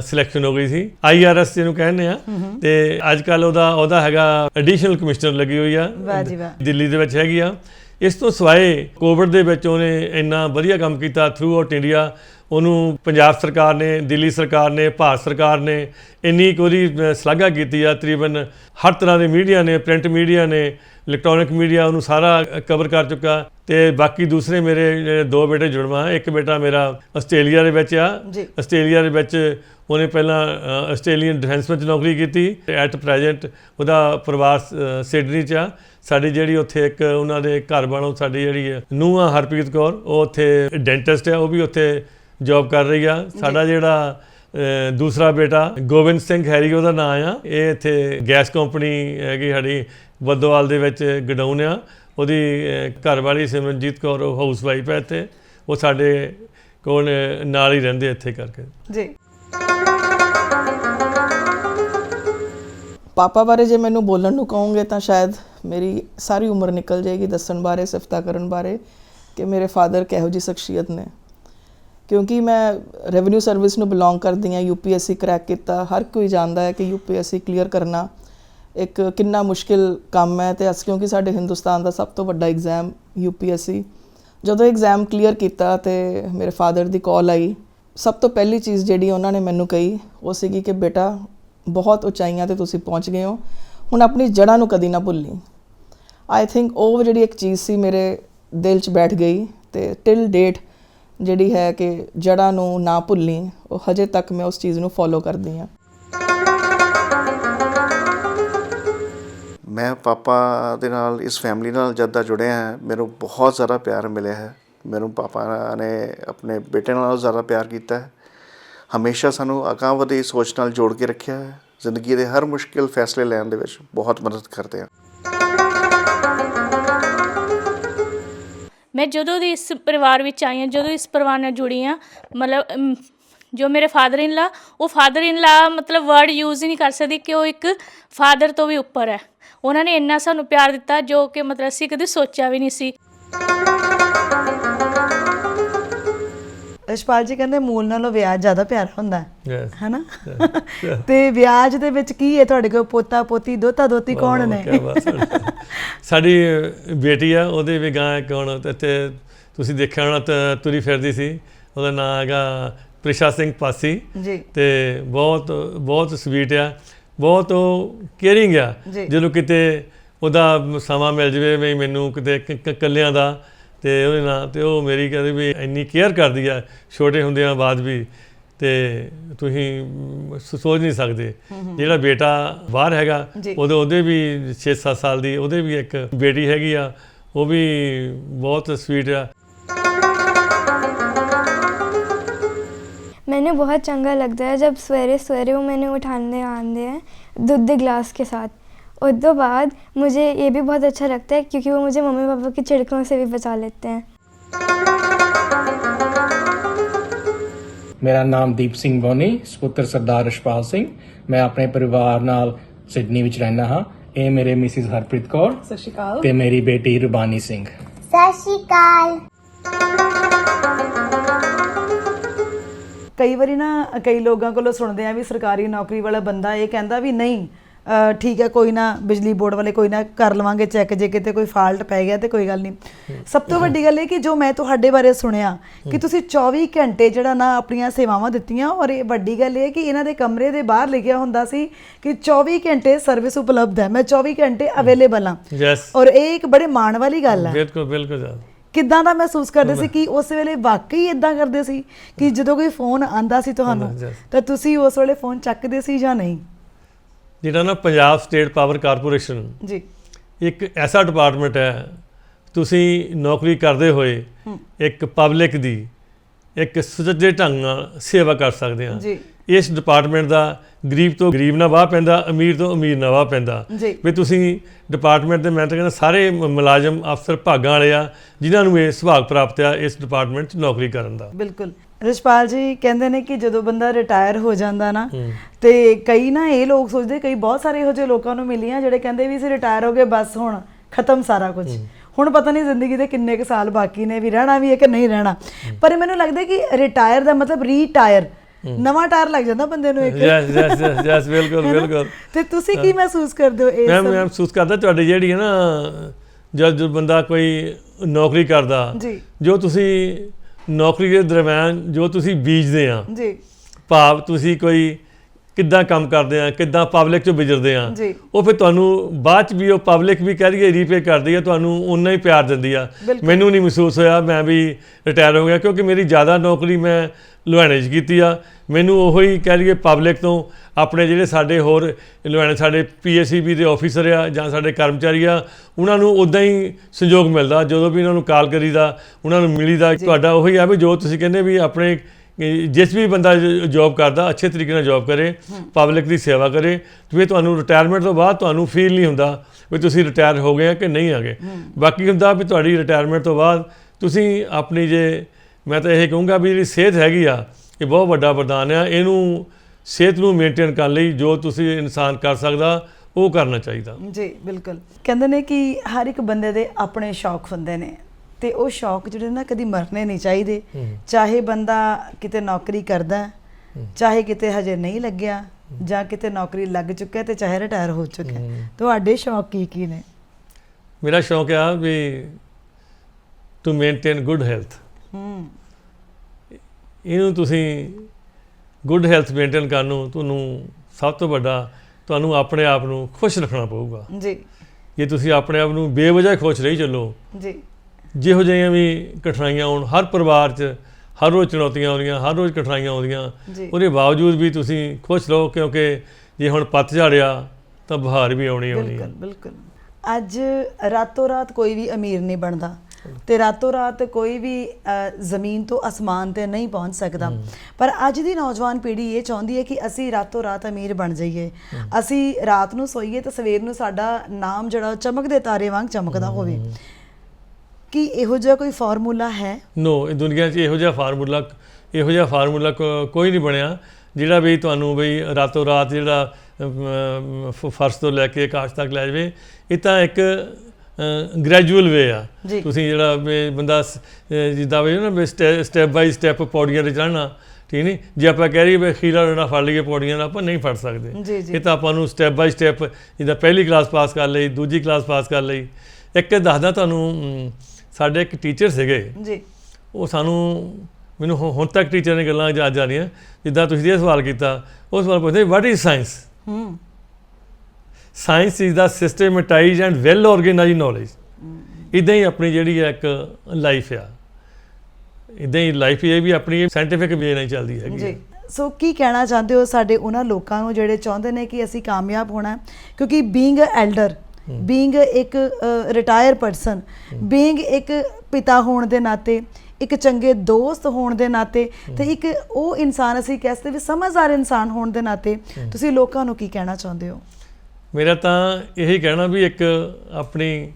ਸਿਲੈਕਸ਼ਨ ਹੋ ਗਈ ਸੀ। ਆਈਆਰਐਸ ਜਿਹਨੂੰ ਕਹਿੰਦੇ ਆ। ਤੇ ਅੱਜ ਕੱਲ ਉਹਦਾ ਉਹਦਾ ਹੈਗਾ ਐਡੀਸ਼ਨਲ ਕਮਿਸ਼ਨਰ ਲੱਗੀ ਹੋਈ ਆ। ਵਾਹ ਜੀ ਵਾਹ। ਦਿੱਲੀ ਦੇ ਵਿੱਚ ਹੈਗੀ ਆ। ਇਸ ਤੋਂ ਸਿਵਾਏ ਕੋਵਿਡ ਦੇ ਵਿੱਚ ਉਹਨੇ ਇੰਨਾ ਵਧੀਆ ਕੰਮ ਕੀਤਾ ਥਰੂ ਆਊਟ ਇੰਡੀਆ ਉਹਨੂੰ ਪੰਜਾਬ ਸਰਕਾਰ ਨੇ ਦਿੱਲੀ ਸਰਕਾਰ ਨੇ ਭਾਰਤ ਸਰਕਾਰ ਨੇ ਇੰਨੀ ਕੁ ਅ, ਸ਼ਲਾਘਾ ਕੀਤੀ ਆ ਤਕਰੀਬਨ ਹਰ ਤਰ੍ਹਾਂ ਦੇ ਮੀਡੀਆ ਨੇ ਪ੍ਰਿੰਟ ਮੀਡੀਆ ਨੇ ਇਲੈਕਟ੍ਰੋਨਿਕ ਮੀਡੀਆ ਉਹਨੂੰ ਸਾਰਾ ਕਵਰ ਕਰ ਚੁੱਕਾ। ਤੇ ਬਾਕੀ ਦੂਸਰੇ ਮੇਰੇ ਜਿਹੜੇ ਦੋ ਬੇਟੇ ਜੁੜਵਾ ਇੱਕ ਬੇਟਾ ਮੇਰਾ ਆਸਟ੍ਰੇਲੀਆ ਦੇ ਵਿੱਚ ਆ। ਆਸਟ੍ਰੇਲੀਆ ਦੇ ਵਿੱਚ ਉਹਨੇ ਪਹਿਲਾਂ ਆਸਟ੍ਰੇਲੀਅਨ ਡਿਫੈਂਸ ਵਿੱਚ ਨੌਕਰੀ ਕੀਤੀ। ਐਟ ਪ੍ਰੈਜ਼ੈਂਟ ਉਹਦਾ ਪਰਿਵਾਰ ਸਿਡਨੀ ਚ ਆ। ਸਾਡੀ ਜਿਹੜੀ ਉੱਥੇ ਇੱਕ ਉਹਨਾਂ ਦੇ ਘਰ ਵਾਲੋਂ ਸਾਡੀ ਜਿਹੜੀ ਨੂੰਹ ਹਰਪ੍ਰੀਤ ਕੌਰ ਉਹ ਉੱਥੇ ਡੈਂਟਿਸਟ ਆ ਉਹ ਵੀ ਉੱਥੇ ਜੌਬ ਕਰ ਰਹੀ ਆ। ਸਾਡਾ ਜਿਹੜਾ ਦੂਸਰਾ ਬੇਟਾ ਗੋਬਿੰਦ ਸਿੰਘ ਹੈਰੀ ਉਹਦਾ ਨਾਮ ਆ। ਇਹ ਇੱਥੇ ਗੈਸ ਕੰਪਨੀ ਹੈਗੀ ਸਾਡੀ ਬੱਦੋਵਾਲ ਦੇ ਵਿੱਚ ਗਡਾਊਨ ਆ। ਉਹਦੀ ਘਰ ਵਾਲੀ ਸਿਮਰਨਜੀਤ ਕੌਰ ਉਹ ਹਾਊਸ ਵਾਈਫ ਹੈ ਇੱਥੇ। ਉਹ ਸਾਡੇ ਕੋਲ ਨਾਲ ਹੀ ਰਹਿੰਦੇ ਇੱਥੇ ਕਰਕੇ। ਜੀ। ਪਾਪਾ ਬਾਰੇ ਜੇ ਮੈਨੂੰ ਬੋਲਣ ਨੂੰ ਕਹੋਗੇ ਤਾਂ ਸ਼ਾਇਦ ਮੇਰੀ ਸਾਰੀ ਉਮਰ ਨਿਕਲ ਜਾਏਗੀ ਦੱਸਣ ਬਾਰੇ ਸਿਫਤਾ ਕਰਨ ਬਾਰੇ ਕਿ ਮੇਰੇ ਫਾਦਰ ਕਿਹੋ ਜੀ ਸ਼ਖਸੀਅਤ ਨੇ। ਕਿਉਂਕਿ ਮੈਂ ਰੈਵਨਿਊ ਸਰਵਿਸ ਨੂੰ ਬਿਲੋਂਗ ਕਰਦੀ ਹਾਂ ਯੂਪੀਐਸਸੀ ਕ੍ਰੈਕ ਕੀਤਾ, ਹਰ ਕੋਈ ਜਾਣਦਾ ਹੈ ਕਿ ਯੂਪੀਐਸਸੀ ਕਲੀਅਰ ਕਰਨਾ ਇੱਕ ਕਿੰਨਾ ਮੁਸ਼ਕਿਲ ਕੰਮ ਹੈ ਤੇ ਅਸ ਕਿਉਂਕਿ ਸਾਡੇ ਹਿੰਦੁਸਤਾਨ ਦਾ ਸਭ ਤੋਂ ਵੱਡਾ ਐਗਜ਼ਾਮ ਯੂਪੀਐਸਸੀ ਜਦੋਂ ਐਗਜ਼ਾਮ ਕਲੀਅਰ ਕੀਤਾ ਤੇ ਮੇਰੇ ਫਾਦਰ ਦੀ ਕਾਲ ਆਈ, ਸਭ ਤੋਂ ਪਹਿਲੀ ਚੀਜ਼ ਜਿਹੜੀ ਉਹਨਾਂ ਨੇ ਮੈਨੂੰ ਕਹੀ, ਉਹ ਸੀਗੀ ਕਿ ਬੇਟਾ ਬਹੁਤ ਉਚਾਈਆਂ ਤੇ ਤੁਸੀਂ ਪਹੁੰਚ ਗਏ ਹੋ, ਹੁਣ ਆਪਣੀ ਜੜ੍ਹਾਂ ਨੂੰ ਕਦੀ ਨਾ ਭੁੱਲੀ। ਆਈ ਥਿੰਕ ਉਹ ਜਿਹੜੀ ਇੱਕ ਚੀਜ਼ ਸੀ ਮੇਰੇ ਦਿਲ 'ਚ ਬੈਠ ਗਈ ਤੇ ਟਿਲ ਡੇਟ ਜਿਹੜੀ ਹੈ ਕਿ ਜੜ੍ਹਾਂ ਨੂੰ ਨਾ ਭੁੱਲੀ, ਉਹ ਹਜੇ ਤੱਕ ਮੈਂ ਉਸ ਚੀਜ਼ ਨੂੰ ਫੋਲੋ ਕਰਦੀ ਹਾਂ। ਮੈਂ ਪਾਪਾ ਦੇ ਨਾਲ, ਇਸ ਫੈਮਿਲੀ ਨਾਲ ਜਦ ਦਾ ਜੁੜਿਆ ਹਾਂ, ਮੈਨੂੰ ਬਹੁਤ ਜ਼ਿਆਦਾ ਪਿਆਰ ਮਿਲਿਆ ਹੈ। ਮੈਨੂੰ ਪਾਪਾ ਨੇ ਆਪਣੇ ਬੇਟੇ ਨਾਲ ਜ਼ਿਆਦਾ ਪਿਆਰ ਕੀਤਾ ਹੈ। ਹਮੇਸ਼ਾ ਸਾਨੂੰ ਅਗਾਂਹ ਅਗਾਂਹਵਧੀ ਸੋਚ ਨਾਲ ਜੋੜ ਕੇ ਰੱਖਿਆ ਹੈ। ਜ਼ਿੰਦਗੀ ਦੇ ਹਰ ਮੁਸ਼ਕਿਲ ਫੈਸਲੇ ਲੈਣ ਦੇ ਵਿੱਚ ਬਹੁਤ ਮਦਦ ਕਰਦੇ ਹਨ ਮੈਂ ਜਦੋਂ ਦੀ ਇਸ ਪਰਿਵਾਰ ਵਿੱਚ ਆਈ ਹਾਂ, ਜਦੋਂ ਇਸ ਪਰਿਵਾਰ ਨਾਲ ਜੁੜੀ ਹਾਂ, ਮਤਲਬ ਜੋ ਮੇਰੇ ਫਾਦਰ ਇਨ ਲਾ ਉਹ ਫਾਦਰ ਇਨ ਲਾ ਮਤਲਬ ਵਰਡ ਯੂਜ਼ ਹੀ ਨਹੀਂ ਕਰ ਸਕਦੀ ਕਿ ਉਹ ਇੱਕ ਫਾਦਰ ਤੋਂ ਵੀ ਉੱਪਰ ਹੈ। ਉਹਨਾਂ ਨੇ ਇੰਨਾ ਸਾਨੂੰ ਪਿਆਰ ਦਿੱਤਾ ਜੋ ਕਿ ਮਤਲਬ ਅਸੀਂ ਕਦੇ ਸੋਚਿਆ ਵੀ ਨਹੀਂ ਸੀ। ਰਿਸ਼ਪਾਲ ਜੀ ਕਹਿੰਦੇ ਮੂਲ ਨਾਲੋਂ ਵਿਆਜ ਜ਼ਿਆਦਾ ਪਿਆਰਾ ਹੁੰਦਾ ਹੈ. ਹੈਨਾ ਤੇ ਵਿਆਜ ਦੇ ਵਿੱਚ ਕੀ ਹੈ ਤੁਹਾਡੇ ਕੋਲ ਪੋਤਾ ਪੋਤੀ ਦੋਤਾ ਦੋਤੀ ਕੌਣ ਨੇ। ਸਾਡੀ ਬੇਟੀ ਆ ਉਹਦੇ ਵੀ ਗਾਂ ਕੌਣ ਤੇ- ਤੁਸੀਂ ਦੇਖਿਆ ਹੋਣਾ ਤਾਂ ਤੁਰੀ ਫਿਰਦੀ ਸੀ ਉਹਦਾ ਨਾਮ ਹੈਗਾ ਪ੍ਰਿਸ਼ਾ ਸਿੰਘ ਪਾਸੀ ਜੀ ਤੇ ਬਹੁਤ ਬਹੁਤ ਸਵੀਟ ਆ ਬਹੁਤ ਉਹ ਕੇਅਰਿੰਗ ਆ। ਜਦੋਂ ਕਿਤੇ ਉਹਦਾ ਸਮਾਂ ਮਿਲ ਜਵੇ ਵੀ ਮੈਨੂੰ ਕਿਤੇ ਕ- ਕ- ਇਕੱਲਿਆਂ ਦਾ ਤੇ ਉਹਦੇ ਨਾਲ ਤੇ ਉਹ ਮੇਰੀ ਕਹਿੰਦੀ ਵੀ ਇੰਨੀ ਕੇਅਰ ਕਰਦੀ ਆ ਛੋਟੇ ਹੁੰਦਿਆਂ ਬਾਅਦ ਵੀ ਤੇ ਤੁਸੀਂ ਸੋਚ ਨਹੀਂ ਸਕਦੇ। ਜਿਹੜਾ ਬੇਟਾ ਬਾਹਰ ਹੈਗਾ ਉਹਦੇ ਉਹਦੇ ਵੀ 6-7 ਸਾਲ ਦੀ ਉਹਦੇ ਵੀ ਇੱਕ ਬੇਟੀ ਹੈਗੀ ਆ ਉਹ ਵੀ ਬਹੁਤ ਸਵੀਟ ਆ। ਮੈਨੂੰ ਬਹੁਤ ਚੰਗਾ ਲੱਗਦਾ ਹੈ ਜਦ ਸਵੇਰੇ ਸਵੇਰੇ ਉਹ ਮੈਨੂੰ ਉਠਾਉਂਦੇ ਆਉਂਦੇ ਹੈ ਦੁੱਧ ਦੇ ਗਲਾਸ ਕੇ ਸਾਥ। और तो बाद मुझे ये भी बहुत अच्छा लगता है क्योंकि वो मुझे मम्मी पापा की छिड़कों से भी बचा लेते हैं ਮੇਰਾ ਨਾਮ ਦੀਪ ਸਿੰਘ ਬੋਨੀ ਸੁਪੁੱਤਰ ਸਰਦਾਰ ਰਸ਼ਪਾਲ ਸਿੰਘ ਮੈਂ ਆਪਣੇ ਪਰਿਵਾਰ ਨਾਲ ਸਿਡਨੀ ਵਿੱਚ ਰਹਿੰਦਾ ਹਾਂ ਇਹ ਮੇਰੇ ਮਿਸਿਸ ਹਰਪ੍ਰੀਤ ਕੌਰ ਸਤਿ ਸ਼੍ਰੀ ਅਕਾਲ ਤੇ ਮੇਰੀ ਬੇਟੀ ਰੁਬਾਨੀ ਸਿੰਘ ਕਈ ਵਾਰੀ ਨਾ ਕਈ ਲੋਕਾਂ ਕੋਲੋਂ ਸੁਣਦੇ ਆ ਵੀ ਸਰਕਾਰੀ ਨੌਕਰੀ ਵਾਲਾ ਬੰਦਾ ਇਹ ਕਹਿੰਦਾ ਵੀ ਨਹੀਂ ਅਹ ਠੀਕ ਹੈ ਕੋਈ ਨਾ ਬਿਜਲੀ ਬੋਰਡ ਵਾਲੇ ਕੋਈ ਨਾ ਕਰ ਲਵਾਂਗੇ ਚੈੱਕ ਜੇ ਕਿਤੇ ਕੋਈ ਫਾਲਟ ਪੈ ਗਿਆ ਤੇ ਕੋਈ ਗੱਲ ਨਹੀਂ। ਸਭ ਤੋਂ ਵੱਡੀ ਗੱਲ ਇਹ ਕਿ ਜੋ ਮੈਂ ਤੁਹਾਡੇ ਬਾਰੇ ਸੁਣਿਆ ਕਿ ਤੁਸੀਂ 24 ਘੰਟੇ ਜਿਹੜਾ ਨਾ ਆਪਣੀਆਂ ਸੇਵਾਵਾਂ ਦਿੱਤੀਆਂ ਔਰ ਇਹ ਵੱਡੀ ਗੱਲ ਇਹ ਕਿ ਇਹਨਾਂ ਦੇ ਕਮਰੇ ਦੇ ਬਾਹਰ ਲਿਖਿਆ ਹੁੰਦਾ ਸੀ ਕਿ 24 ਘੰਟੇ ਸਰਵਿਸ ਉਪਲਬਧ ਹੈ ਮੈਂ 24 ਘੰਟੇ ਅਵੇਲੇਬਲ ਹਾਂ। ਯੈਸ ਔਰ ਇਹ ਇੱਕ ਬੜੇ ਮਾਣ ਵਾਲੀ ਗੱਲ ਹੈ। ਬਿਲਕੁਲ ਬਿਲਕੁਲ ਜੀ। ਕਿੱਦਾਂ ਦਾ ਮਹਿਸੂਸ ਕਰਦੇ ਸੀ ਕਿ ਉਸ ਵੇਲੇ ਵਾਕਈ ਇਦਾਂ ਕਰਦੇ ਸੀ ਕਿ ਜਦੋਂ ਕੋਈ ਫੋਨ ਆਂਦਾ ਸੀ ਤੁਹਾਨੂੰ. ਤਾਂ ਤੁਸੀਂ ਉਸ ਵੇਲੇ ਫੋਨ ਚੱਕਦੇ ਸੀ ਜਾਂ ਨਹੀਂ? ਜਿਹੜਾ ਨਾ ਪੰਜਾਬ ਸਟੇਟ ਪਾਵਰ ਕਾਰਪੋਰੇਸ਼ਨ ਜੀ। ਇੱਕ ਐਸਾ ਡਿਪਾਰਟਮੈਂਟ ਹੈ ਤੁਸੀਂ ਨੌਕਰੀ ਕਰਦੇ ਹੋਏ ਇੱਕ ਪਬਲਿਕ ਦੀ ਇੱਕ ਸੁਚੱਜੇ ਢੰਗ ਨਾਲ ਸੇਵਾ ਕਰ ਸਕਦੇ ਆ ਜੀ। ਇਸ ਡਿਪਾਰਟਮੈਂਟ ਦਾ ਗਰੀਬ ਤੋਂ ਗਰੀਬ ਨਾ ਵਾਹ ਪੈਂਦਾ ਅਮੀਰ ਤੋਂ ਅਮੀਰ ਨਾ ਵਾਹ ਪੈਂਦਾ। ਵੀ ਤੁਸੀਂ ਡਿਪਾਰਟਮੈਂਟ ਦੇ ਮੈਂ ਤਾਂ ਕਹਿੰਦਾ ਸਾਰੇ ਮੁਲਾਜ਼ਮ ਅਫਸਰ ਭਾਗਾਂ ਵਾਲੇ ਆ ਜਿਨ੍ਹਾਂ ਨੂੰ ਇਹ ਸੁਭਾਗ ਪ੍ਰਾਪਤ ਆ ਇਸ ਡਿਪਾਰਟਮੈਂਟ 'ਚ ਨੌਕਰੀ ਕਰਨ ਦਾ। ਬਿਲਕੁਲ। ਰਿਸ਼ਪਾਲ ਜੀ ਕਹਿੰਦੇ ਨੇ ਕਿ ਜਦੋਂ ਬੰਦਾ ਰਿਟਾਇਰ ਹੋ ਜਾਂਦਾ ਨਾ। ਤੇ ਕਈ ਨਾ ਇਹ ਲੋਕ ਸੋਚਦੇ ਕਈ ਬਹੁਤ ਸਾਰੇ ਇਹੋ ਜਿਹੇ ਲੋਕਾਂ ਨੂੰ ਮਿਲੀਆਂ ਜਿਹੜੇ ਕਹਿੰਦੇ ਵੀ ਅਸੀਂ ਰਿਟਾਇਰ ਹੋ ਗਏ ਬਸ ਹੁਣ ਖਤਮ ਸਾਰਾ ਕੁਝ ਹੁਣ ਪਤਾ ਨਹੀਂ ਜ਼ਿੰਦਗੀ ਦੇ ਕਿੰਨੇ ਕੁ ਸਾਲ ਬਾਕੀ ਨੇ ਵੀ ਰਹਿਣਾ ਵੀ ਹੈ ਕਿ ਨਹੀਂ ਰਹਿਣਾ। ਪਰ ਮੈਨੂੰ ਲੱਗਦਾ ਕਿ ਰਿਟਾਇਰ ਦਾ ਮਤਲਬ ਰੀਟਾਇਰ। ਨਵਾਂ ਟਾਇਰ ਲੱਗ ਜਾਂਦਾ ਬੰਦੇ ਨੂੰ ਇੱਕ। ਯੈਸ ਯੈਸ ਯੈਸ ਬਿਲਕੁਲ? ਬਿਲਕੁਲ। ਤੇ ਤੁਸੀਂ ਕੀ ਮਹਿਸੂਸ ਕਰਦੇ ਹੋ ਇਸ ਮੈਂ ਮੈਂ ਮਹਿਸੂਸ ਕਰਦਾ ਤੁਹਾਡੀ ਜਿਹੜੀ ਹੈ ਨਾ ਜਦ ਜਦ ਬੰਦਾ ਕੋਈ ਨੌਕਰੀ ਕਰਦਾ ਜੋ ਤੁਸੀਂ ਨੌਕਰੀ ਦੇ ਦਰਮਿਆਨ ਜੋ ਤੁਸੀਂ ਬੀਜਦੇ ਆ ਜੀ ਭਾਵ ਤੁਸੀਂ ਕੋਈ ਕਿੱਦਾਂ ਕੰਮ ਕਰਦੇ ਆ ਕਿੱਦਾਂ ਪਬਲਿਕ ਚੋਂ ਵਿਚਰਦੇ ਆ। ਉਹ ਫਿਰ ਤੁਹਾਨੂੰ ਬਾਅਦ ਚ ਵੀ ਉਹ ਪਬਲਿਕ ਵੀ ਕਹਿ ਰਹੀ ਹੈ ਰੀਪੇ ਕਰਦੀ ਆ ਤੁਹਾਨੂੰ ਉਨਾ ਹੀ ਪਿਆਰ ਦਿੰਦੀ ਆ। ਮੈਨੂੰ ਨਹੀਂ ਮਹਿਸੂਸ ਹੋਇਆ ਮੈਂ ਵੀ ਰਿਟਾਇਰ ਹੋ ਗਿਆ ਕਿਉਂਕਿ ਮੇਰੀ ਜ਼ਿਆਦਾ ਨੌਕਰੀ ਮੈਂ ਲੁਧਿਆਣੇ 'ਚ ਕੀਤੀ ਆ ਮੈਨੂੰ ਉਹੋ ਹੀ ਕਹਿ ਲਈਏ ਪਬਲਿਕ ਤੋਂ ਆਪਣੇ ਜਿਹੜੇ ਸਾਡੇ ਹੋਰ ਲੁਧਿਆਣੇ ਸਾਡੇ ਪੀਐਸਸੀਬੀ ਦੇ ਆਫੀਸਰ ਆ ਜਾਂ ਸਾਡੇ ਕਰਮਚਾਰੀ ਆ ਉਹਨਾਂ ਨੂੰ ਉਦਾਂ ਹੀ ਸੰਯੋਗ ਮਿਲਦਾ ਜਦੋਂ ਵੀ ਉਹਨਾਂ ਨੂੰ ਕਾਲ ਕਰੀਦਾ ਉਹਨਾਂ ਨੂੰ ਮਿਲੀਦਾ। ਤੁਹਾਡਾ ਉਹੀ ਆ ਵੀ ਜੋ ਤੁਸੀਂ ਕਹਿੰਦੇ ਵੀ ਆਪਣੇ ਜਿਸ ਵੀ ਬੰਦਾ ਜੌਬ ਕਰਦਾ ਅੱਛੇ ਤਰੀਕੇ ਨਾਲ ਜੌਬ ਕਰੇ ਪਬਲਿਕ ਦੀ ਸੇਵਾ ਕਰੇ ਤੇ ਫਿਰ ਤੁਹਾਨੂੰ ਰਿਟਾਇਰਮੈਂਟ ਤੋਂ ਬਾਅਦ ਤੁਹਾਨੂੰ ਫੀਲ ਨਹੀਂ ਹੁੰਦਾ ਵੀ ਤੁਸੀਂ ਰਿਟਾਇਰ ਹੋ ਗਏ ਆ ਕਿ ਨਹੀਂ ਆ ਗਏ। ਬਾਕੀ ਹੁੰਦਾ ਵੀ ਤੁਹਾਡੀ ਰਿਟਾਇਰਮੈਂਟ ਤੋਂ ਬਾਅਦ ਤੁਸੀਂ ਆਪਣੀ ਜੇ ਮੈਂ ਤਾਂ ਇਹ ਕਹੂੰਗਾ ਵੀ ਜਿਹੜੀ ਸਿਹਤ ਹੈਗੀ ਆ ਇਹ ਬਹੁਤ ਵੱਡਾ ਵਰਦਾਨ ਆ। ਇਹਨੂੰ ਸਿਹਤ ਨੂੰ ਮੇਨਟੇਨ ਕਰਨ ਲਈ ਜੋ ਤੁਸੀਂ ਇਨਸਾਨ ਕਰ ਸਕਦਾ ਉਹ ਕਰਨਾ ਚਾਹੀਦਾ। ਜੀ ਬਿਲਕੁਲ। ਕਹਿੰਦੇ ਨੇ ਕਿ ਹਰ ਇੱਕ ਬੰਦੇ ਦੇ ਆਪਣੇ ਸ਼ੌਕ ਹੁੰਦੇ ਨੇ ਤੇ ਉਹ ਸ਼ੌਕ ਜਿਹੜੇ ਨਾ ਕਦੀ ਮਰਨੇ ਨਹੀਂ ਚਾਹੀਦੇ। ਚਾਹੇ ਬੰਦਾ ਕਿਤੇ ਨੌਕਰੀ ਕਰਦਾ ਚਾਹੇ ਕਿਤੇ ਹਜੇ ਨਹੀਂ ਲੱਗਿਆ ਜਾਂ ਕਿਤੇ ਨੌਕਰੀ ਲੱਗ ਚੁੱਕਿਆ ਤੇ ਚਾਹੇ ਰਿਟਾਇਰ ਹੋ ਚੁੱਕਿਆ। ਤੁਹਾਡੇ ਸ਼ੌਕ ਕੀ ਕੀ ਨੇ? ਮੇਰਾ ਸ਼ੌਕ ਆ ਵੀ ਟੂ ਮੇਨਟੇਨ ਗੁੱਡ ਹੈਲਥ ਹੂੰ। ਇਹਨੂੰ ਤੁਸੀਂ ਗੁੱਡ ਹੈਲਥ ਮੇਨਟੇਨ ਕਰਨ ਨੂੰ ਤੁਹਾਨੂੰ ਸਭ ਤੋਂ ਵੱਡਾ ਤੁਹਾਨੂੰ ਆਪਣੇ ਆਪ ਨੂੰ ਖੁਸ਼ ਰੱਖਣਾ ਪਊਗਾ। ਜੀ। ਜੇ ਤੁਸੀਂ ਆਪਣੇ ਆਪ ਨੂੰ ਬੇਵਜ੍ਹਾ ਖੁਸ਼ ਰਹੀ ਚੱਲੋ ਜੀ। ਜਿਹੋ ਜਿਹੀਆਂ ਵੀ ਕਠਿਨਾਈਆਂ ਆਉਣ ਹਰ ਪਰਿਵਾਰ 'ਚ ਹਰ ਰੋਜ਼ ਚੁਣੌਤੀਆਂ ਆਉਂਦੀਆਂ ਹਰ ਰੋਜ਼ ਕਠਿਨਾਈਆਂ ਆਉਂਦੀਆਂ। ਉਹਦੇ ਬਾਵਜੂਦ ਵੀ ਤੁਸੀਂ ਖੁਸ਼ ਰਹੋ ਕਿਉਂਕਿ ਜੇ ਹੁਣ ਪੱਤਝੜ ਆ ਤਾਂ ਬਹਾਰ ਵੀ ਆਉਣੀ ਆਉਣੀ ਬਿਲਕੁਲ ਆ ਬਿਲਕੁਲ। ਅੱਜ ਰਾਤੋਂ ਰਾਤ ਕੋਈ ਵੀ ਅਮੀਰ ਨਹੀਂ ਬਣਦਾ। ਤੇ ਰਾਤੋਂ ਰਾਤ ਕੋਈ ਵੀ ਜ਼ਮੀਨ ਤੋਂ ਅਸਮਾਨ ਤੇ ਨਹੀਂ ਪਹੁੰਚ ਸਕਦਾ। ਪਰ ਅੱਜ ਦੀ ਨੌਜਵਾਨ ਪੀੜ੍ਹੀ ਇਹ ਚਾਹੁੰਦੀ ਹੈ ਕਿ ਅਸੀਂ ਰਾਤੋਂ ਰਾਤ ਅਮੀਰ ਬਣ ਜਾਈਏ। ਅਸੀਂ ਰਾਤ ਨੂੰ ਸੋਈਏ ਤਾਂ ਸਵੇਰ ਨੂੰ ਸਾਡਾ ਨਾਮ ਜਿਹੜਾ ਚਮਕਦੇ ਤਾਰੇ ਵਾਂਗ ਚਮਕਦਾ ਹੋਵੇ। ਕੀ ਇਹੋ ਜਿਹਾ ਕੋਈ ਫਾਰਮੂਲਾ ਹੈ? ਨੋ ਇਹ ਦੁਨੀਆ 'ਚ ਇਹੋ ਜਿਹਾ ਫਾਰਮੂਲਾ ਇਹੋ ਜਿਹਾ ਫਾਰਮੂਲਾ ਕੋਈ ਨਹੀਂ ਬਣਿਆ ਜਿਹੜਾ ਵੀ ਤੁਹਾਨੂੰ ਬਈ ਰਾਤੋਂ ਰਾਤ ਜਿਹੜਾ ਫਰਸ਼ ਤੋਂ ਲੈ ਕੇ ਆਕਾਸ਼ ਤੱਕ ਲੈ ਜਾਵੇ। ਇਹ ਤਾਂ ਇੱਕ ਗ੍ਰੈਜੂਅਲ ਵੇ ਆ। ਤੁਸੀਂ ਜਿਹੜਾ ਬੰਦਾ ਜਿੱਦਾਂ ਵੀ ਨਾ ਸਟੈਪ ਬਾਈ ਸਟੈਪ ਪੌੜੀਆਂ ਤੇ ਚੜ੍ਹਨਾ ਠੀਕ ਨਹੀਂ ਜੇ ਆਪਾਂ ਕਹਿ ਰਹੀ ਵੀ ਖੀਰਾ ਰਣਾ ਫੜ ਲਈਏ ਪੌੜੀਆਂ ਦਾ ਆਪਾਂ ਨਹੀਂ ਫੜ ਸਕਦੇ। ਇਹ ਤਾਂ ਆਪਾਂ ਨੂੰ ਸਟੈਪ ਬਾਈ ਸਟੈਪ ਜਿੱਦਾਂ ਪਹਿਲੀ ਕਲਾਸ ਪਾਸ ਕਰ ਲਈ ਦੂਜੀ ਕਲਾਸ ਪਾਸ ਕਰ ਲਈ। ਇੱਕ ਦੱਸਦਾ ਤੁਹਾਨੂੰ ਸਾਡੇ ਇੱਕ ਟੀਚਰ ਸੀਗੇ। ਜੀ। ਉਹ ਸਾਨੂੰ ਮੈਨੂੰ ਹੁਣ ਤੱਕ ਟੀਚਰ ਨੇ ਗੱਲਾਂ ਯਾਦ ਆ ਰਹੀਆਂ। ਜਿੱਦਾਂ ਤੁਸੀਂ ਇਹ ਸਵਾਲ ਕੀਤਾ ਉਹ ਸਵਾਲ ਪੁੱਛਦੇ ਵਾਟ ਇਜ਼ ਸਾਇੰਸ ਹੂੰ। Science is the systematized and well organized knowledge ਇਦਾਂ ਹੀ ਆਪਣੀ ਜਿਹੜੀ ਹੈ ਇੱਕ ਲਾਈਫ ਆ। ਇਦਾਂ ਹੀ ਲਾਈਫ ਇਹ ਵੀ ਆਪਣੀ ਸਾਇੰਟੀਫਿਕ ਵੇ ਨਾਲ ਚੱਲਦੀ ਹੈਗੀ ਜੀ। ਸੋ ਕੀ ਕਹਿਣਾ ਚਾਹੁੰਦੇ ਹੋ ਸਾਡੇ ਉਹਨਾਂ ਲੋਕਾਂ ਨੂੰ ਜਿਹੜੇ ਚਾਹੁੰਦੇ ਨੇ ਕਿ ਅਸੀਂ ਕਾਮਯਾਬ ਹੋਣਾ? ਕਿਉਂਕਿ ਬੀਇੰਗ ਅ ਐਲਡਰ ਬੀਇੰਗ ਇੱਕ ਰਿਟਾਇਰ ਪਰਸਨ ਬੀਇੰਗ ਇੱਕ ਪਿਤਾ ਹੋਣ ਦੇ ਨਾਤੇ ਇੱਕ ਚੰਗੇ ਦੋਸਤ ਹੋਣ ਦੇ ਨਾਤੇ ਤੇ ਇੱਕ ਉਹ ਇਨਸਾਨ ਅਸੀਂ ਕਹਿ ਸਕਦੇ ਵੀ ਸਮਝਦਾਰ ਇਨਸਾਨ ਹੋਣ ਦੇ ਨਾਤੇ। ਤੁਸੀਂ ਲੋਕਾਂ ਨੂੰ ਕੀ ਕਹਿਣਾ ਚਾਹੁੰਦੇ ਹੋ? ਮੇਰਾ ਤਾਂ ਇਹੀ ਕਹਿਣਾ ਵੀ ਇੱਕ ਆਪਣੀ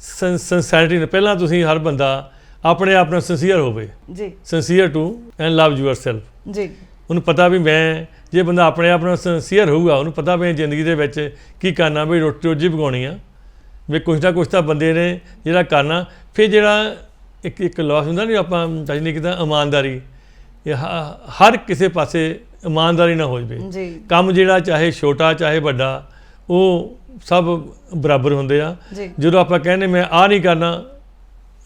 ਸਿੰਸੈਰਿਟੀ ਨੇ ਪਹਿਲਾਂ ਤੁਸੀਂ ਹਰ ਬੰਦਾ ਆਪਣੇ ਆਪ ਨਾਲ ਸਿੰਸੀਅਰ ਹੋਵੇ। ਜੀ। Sincere to and love yourself ਜੀ। ਉਹਨੂੰ ਪਤਾ ਵੀ ਮੈਂ ਜੇ ਬੰਦਾ ਆਪਣੇ ਆਪ ਨਾਲ ਸਿੰਸੀਅਰ ਹੋਊਗਾ ਉਹਨੂੰ ਪਤਾ ਵੀ ਜ਼ਿੰਦਗੀ ਦੇ ਵਿੱਚ ਕੀ ਕਰਨਾ ਵੀ ਰੋਟੀ ਰੋਜੀ ਪਕਾਉਣੀ ਆ। ਵੀ ਕੁਛ ਨਾ ਕੁਛ ਤਾਂ ਬੰਦੇ ਨੇ ਜਿਹੜਾ ਕਰਨਾ। ਫਿਰ ਜਿਹੜਾ ਇੱਕ ਇੱਕ ਲੋਸ ਹੁੰਦਾ ਨਹੀਂ ਆਪਾਂ ਤਜਨੀ ਕਿਤਾ ਇਮਾਨਦਾਰੀ। ਇਹ ਹਰ ਕਿਸੇ ਪਾਸੇ ਇਮਾਨਦਾਰੀ ਨਾ ਹੋ ਜਵੇ। ਜੀ। ਕੰਮ ਜਿਹੜਾ ਚਾਹੇ ਛੋਟਾ ਚਾਹੇ ਵੱਡਾ ਉਹ ਸਭ ਬਰਾਬਰ ਹੁੰਦੇ ਆ। ਜੀ। ਜਦੋਂ ਆਪਾਂ ਕਹਿੰਦੇ ਮੈਂ ਆ ਨਹੀਂ ਕਰਨਾ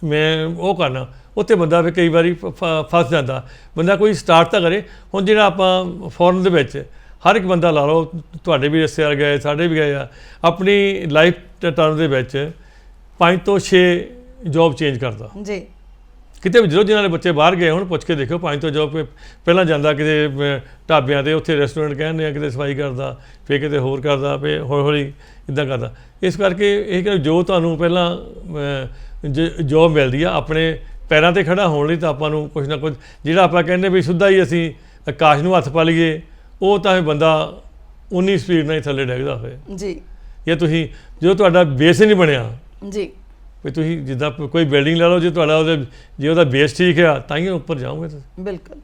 ਮੈਂ ਉਹ ਕਰਨਾ ਉੱਥੇ ਬੰਦਾ ਵੀ ਕਈ ਵਾਰੀ ਫ- ਫ- ਫਸ ਜਾਂਦਾ। ਬੰਦਾ ਕੋਈ ਸਟਾਰਟ ਤਾਂ ਕਰੇ। ਹੁਣ ਜਿਹੜਾ ਆਪਾਂ ਫੋਰਨ ਦੇ ਵਿੱਚ ਹਰ ਇੱਕ ਬੰਦਾ ਲਾ ਲਓ ਤੁਹਾਡੇ ਵੀ ਰਿਸ਼ਤੇਦਾਰ ਗਏ ਸਾਡੇ ਵੀ ਗਏ ਆ। ਆਪਣੀ ਲਾਈਫ ਟਰਮ ਦੇ ਵਿੱਚ ਪੰਜ ਤੋਂ 6 ਜੌਬ ਚੇਂਜ ਕਰਦਾ। ਜੀ। ਕਿਤੇ ਵੀ ਜਦੋਂ ਜਿਨ੍ਹਾਂ ਦੇ ਬੱਚੇ ਬਾਹਰ ਗਏ ਹੁਣ ਪੁੱਛ ਕੇ ਦੇਖਿਓ ਪੰਜ ਤੋਂ ਜੌਬ ਪਹਿਲਾਂ ਜਾਂਦਾ ਕਿਤੇ ਢਾਬਿਆਂ ਤੇ ਉੱਥੇ ਰੈਸਟੋਰੈਂਟ ਕਹਿੰਦੇ ਆ ਕਿਤੇ ਸਫ਼ਾਈ ਕਰਦਾ ਫਿਰ ਕਿਤੇ ਹੋਰ ਕਰਦਾ ਫਿਰ ਹੌਲੀ ਹੌਲੀ ਇਦਾਂ ਕਰਦਾ। ਇਸ ਕਰਕੇ ਇਹ ਕਿ ਜੋ ਤੁਹਾਨੂੰ ਪਹਿਲਾਂ ਜੌਬ ਮਿਲਦੀ ਆ ਆਪਣੇ ਪੈਰਾਂ ਤੇ ਖੜਾ ਹੋਣ ਲਈ ਤਾਂ ਆਪਾਂ ਨੂੰ ਕੁਝ ਨਾ ਕੁਝ ਜਿਹੜਾ ਆਪਾਂ ਕਹਿੰਦੇ ਵੀ ਸਿੱਧਾ ਹੀ ਅਸੀਂ ਆਕਾਸ਼ ਨੂੰ ਹੱਥ ਪਾ ਲਈਏ ਉਹ ਤਾਂ ਇਹ ਬੰਦਾ ਉਨੀ ਸਪੀਡ ਨਾਲ ਹੀ ਥੱਲੇ ਡਿੱਗਦਾ ਹੋਵੇ ਜੀ। ਜੇ ਤੁਸੀਂ ਜੋ ਤੁਹਾਡਾ ਬੇਸ ਹੀ ਨਹੀਂ ਬਣਿਆ ਜੀ। ਵੀ ਤੁਸੀਂ ਜਿੱਦਾਂ ਕੋਈ ਬਿਲਡਿੰਗ ਲੈ ਲਓ ਜੇ ਤੁਹਾਡਾ ਉਹਦੇ ਜੇ ਉਹਦਾ ਬੇਸ ਠੀਕ ਆ, ਤਾਂ ਹੀ ਉੱਪਰ ਜਾਓਗੇ ਤੁਸੀਂ। ਬਿਲਕੁਲ।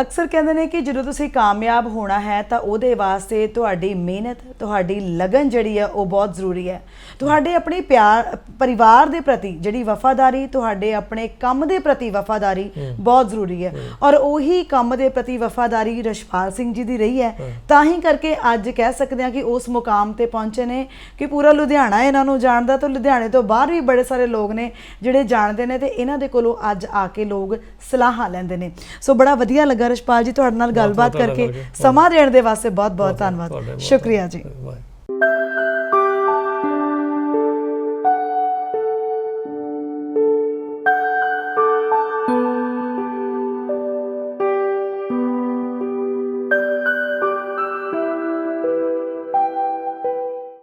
ਅਕਸਰ ਕਹਿੰਦੇ ਨੇ ਕਿ ਜਦੋਂ ਤੁਸੀਂ ਕਾਮਯਾਬ ਹੋਣਾ ਹੈ ਤਾਂ ਉਹਦੇ ਵਾਸਤੇ ਤੁਹਾਡੀ ਮਿਹਨਤ ਤੁਹਾਡੀ ਲਗਨ ਜਿਹੜੀ ਹੈ ਉਹ ਬਹੁਤ ਜ਼ਰੂਰੀ ਹੈ। ਤੁਹਾਡੇ ਆਪਣੇ ਪਿਆਰ ਪਰਿਵਾਰ ਦੇ ਪ੍ਰਤੀ ਜਿਹੜੀ ਵਫਾਦਾਰੀ ਤੁਹਾਡੇ ਆਪਣੇ ਕੰਮ ਦੇ ਪ੍ਰਤੀ ਵਫਾਦਾਰੀ ਬਹੁਤ ਜ਼ਰੂਰੀ ਹੈ। ਔਰ ਉਹੀ ਕੰਮ ਦੇ ਪ੍ਰਤੀ ਵਫਾਦਾਰੀ ਰਸ਼ਪਾਲ ਸਿੰਘ ਜੀ ਦੀ ਰਹੀ ਹੈ। ਤਾਂ ਹੀ ਕਰਕੇ ਅੱਜ ਕਹਿ ਸਕਦੇ ਹਾਂ ਕਿ ਉਸ ਮੁਕਾਮ ਤੇ ਪਹੁੰਚੇ ਨੇ ਕਿ ਪੂਰਾ ਲੁਧਿਆਣਾ ਇਹਨਾਂ ਨੂੰ ਜਾਣਦਾ ਤਾਂ ਲੁਧਿਆਣੇ ਤੋਂ ਬਾਹਰ ਵੀ ਬੜੇ ਸਾਰੇ ਲੋਕ ਨੇ ਜਿਹੜੇ ਜਾਣਦੇ ਨੇ ਤੇ ਇਹਨਾਂ ਦੇ ਕੋਲੋਂ ਅੱਜ ਆ ਕੇ ਲੋਕ ਸਲਾਹਾਂ ਲੈਂਦੇ ਨੇ। ਸੋ ਬੜਾ ਵਧੀਆ ਲੱਗਾ ਰਸ਼ਪਾਲ ਜੀ ਤੁਹਾਡੇ ਨਾਲ ਗੱਲਬਾਤ ਕਰਕੇ। ਸਮਾਂ ਦੇਣ ਦੇ ਵਾਸਤੇ ਬਹੁਤ ਬਹੁਤ ਧੰਨਵਾਦ ਸ਼ੁਕਰੀਆ ਜੀ।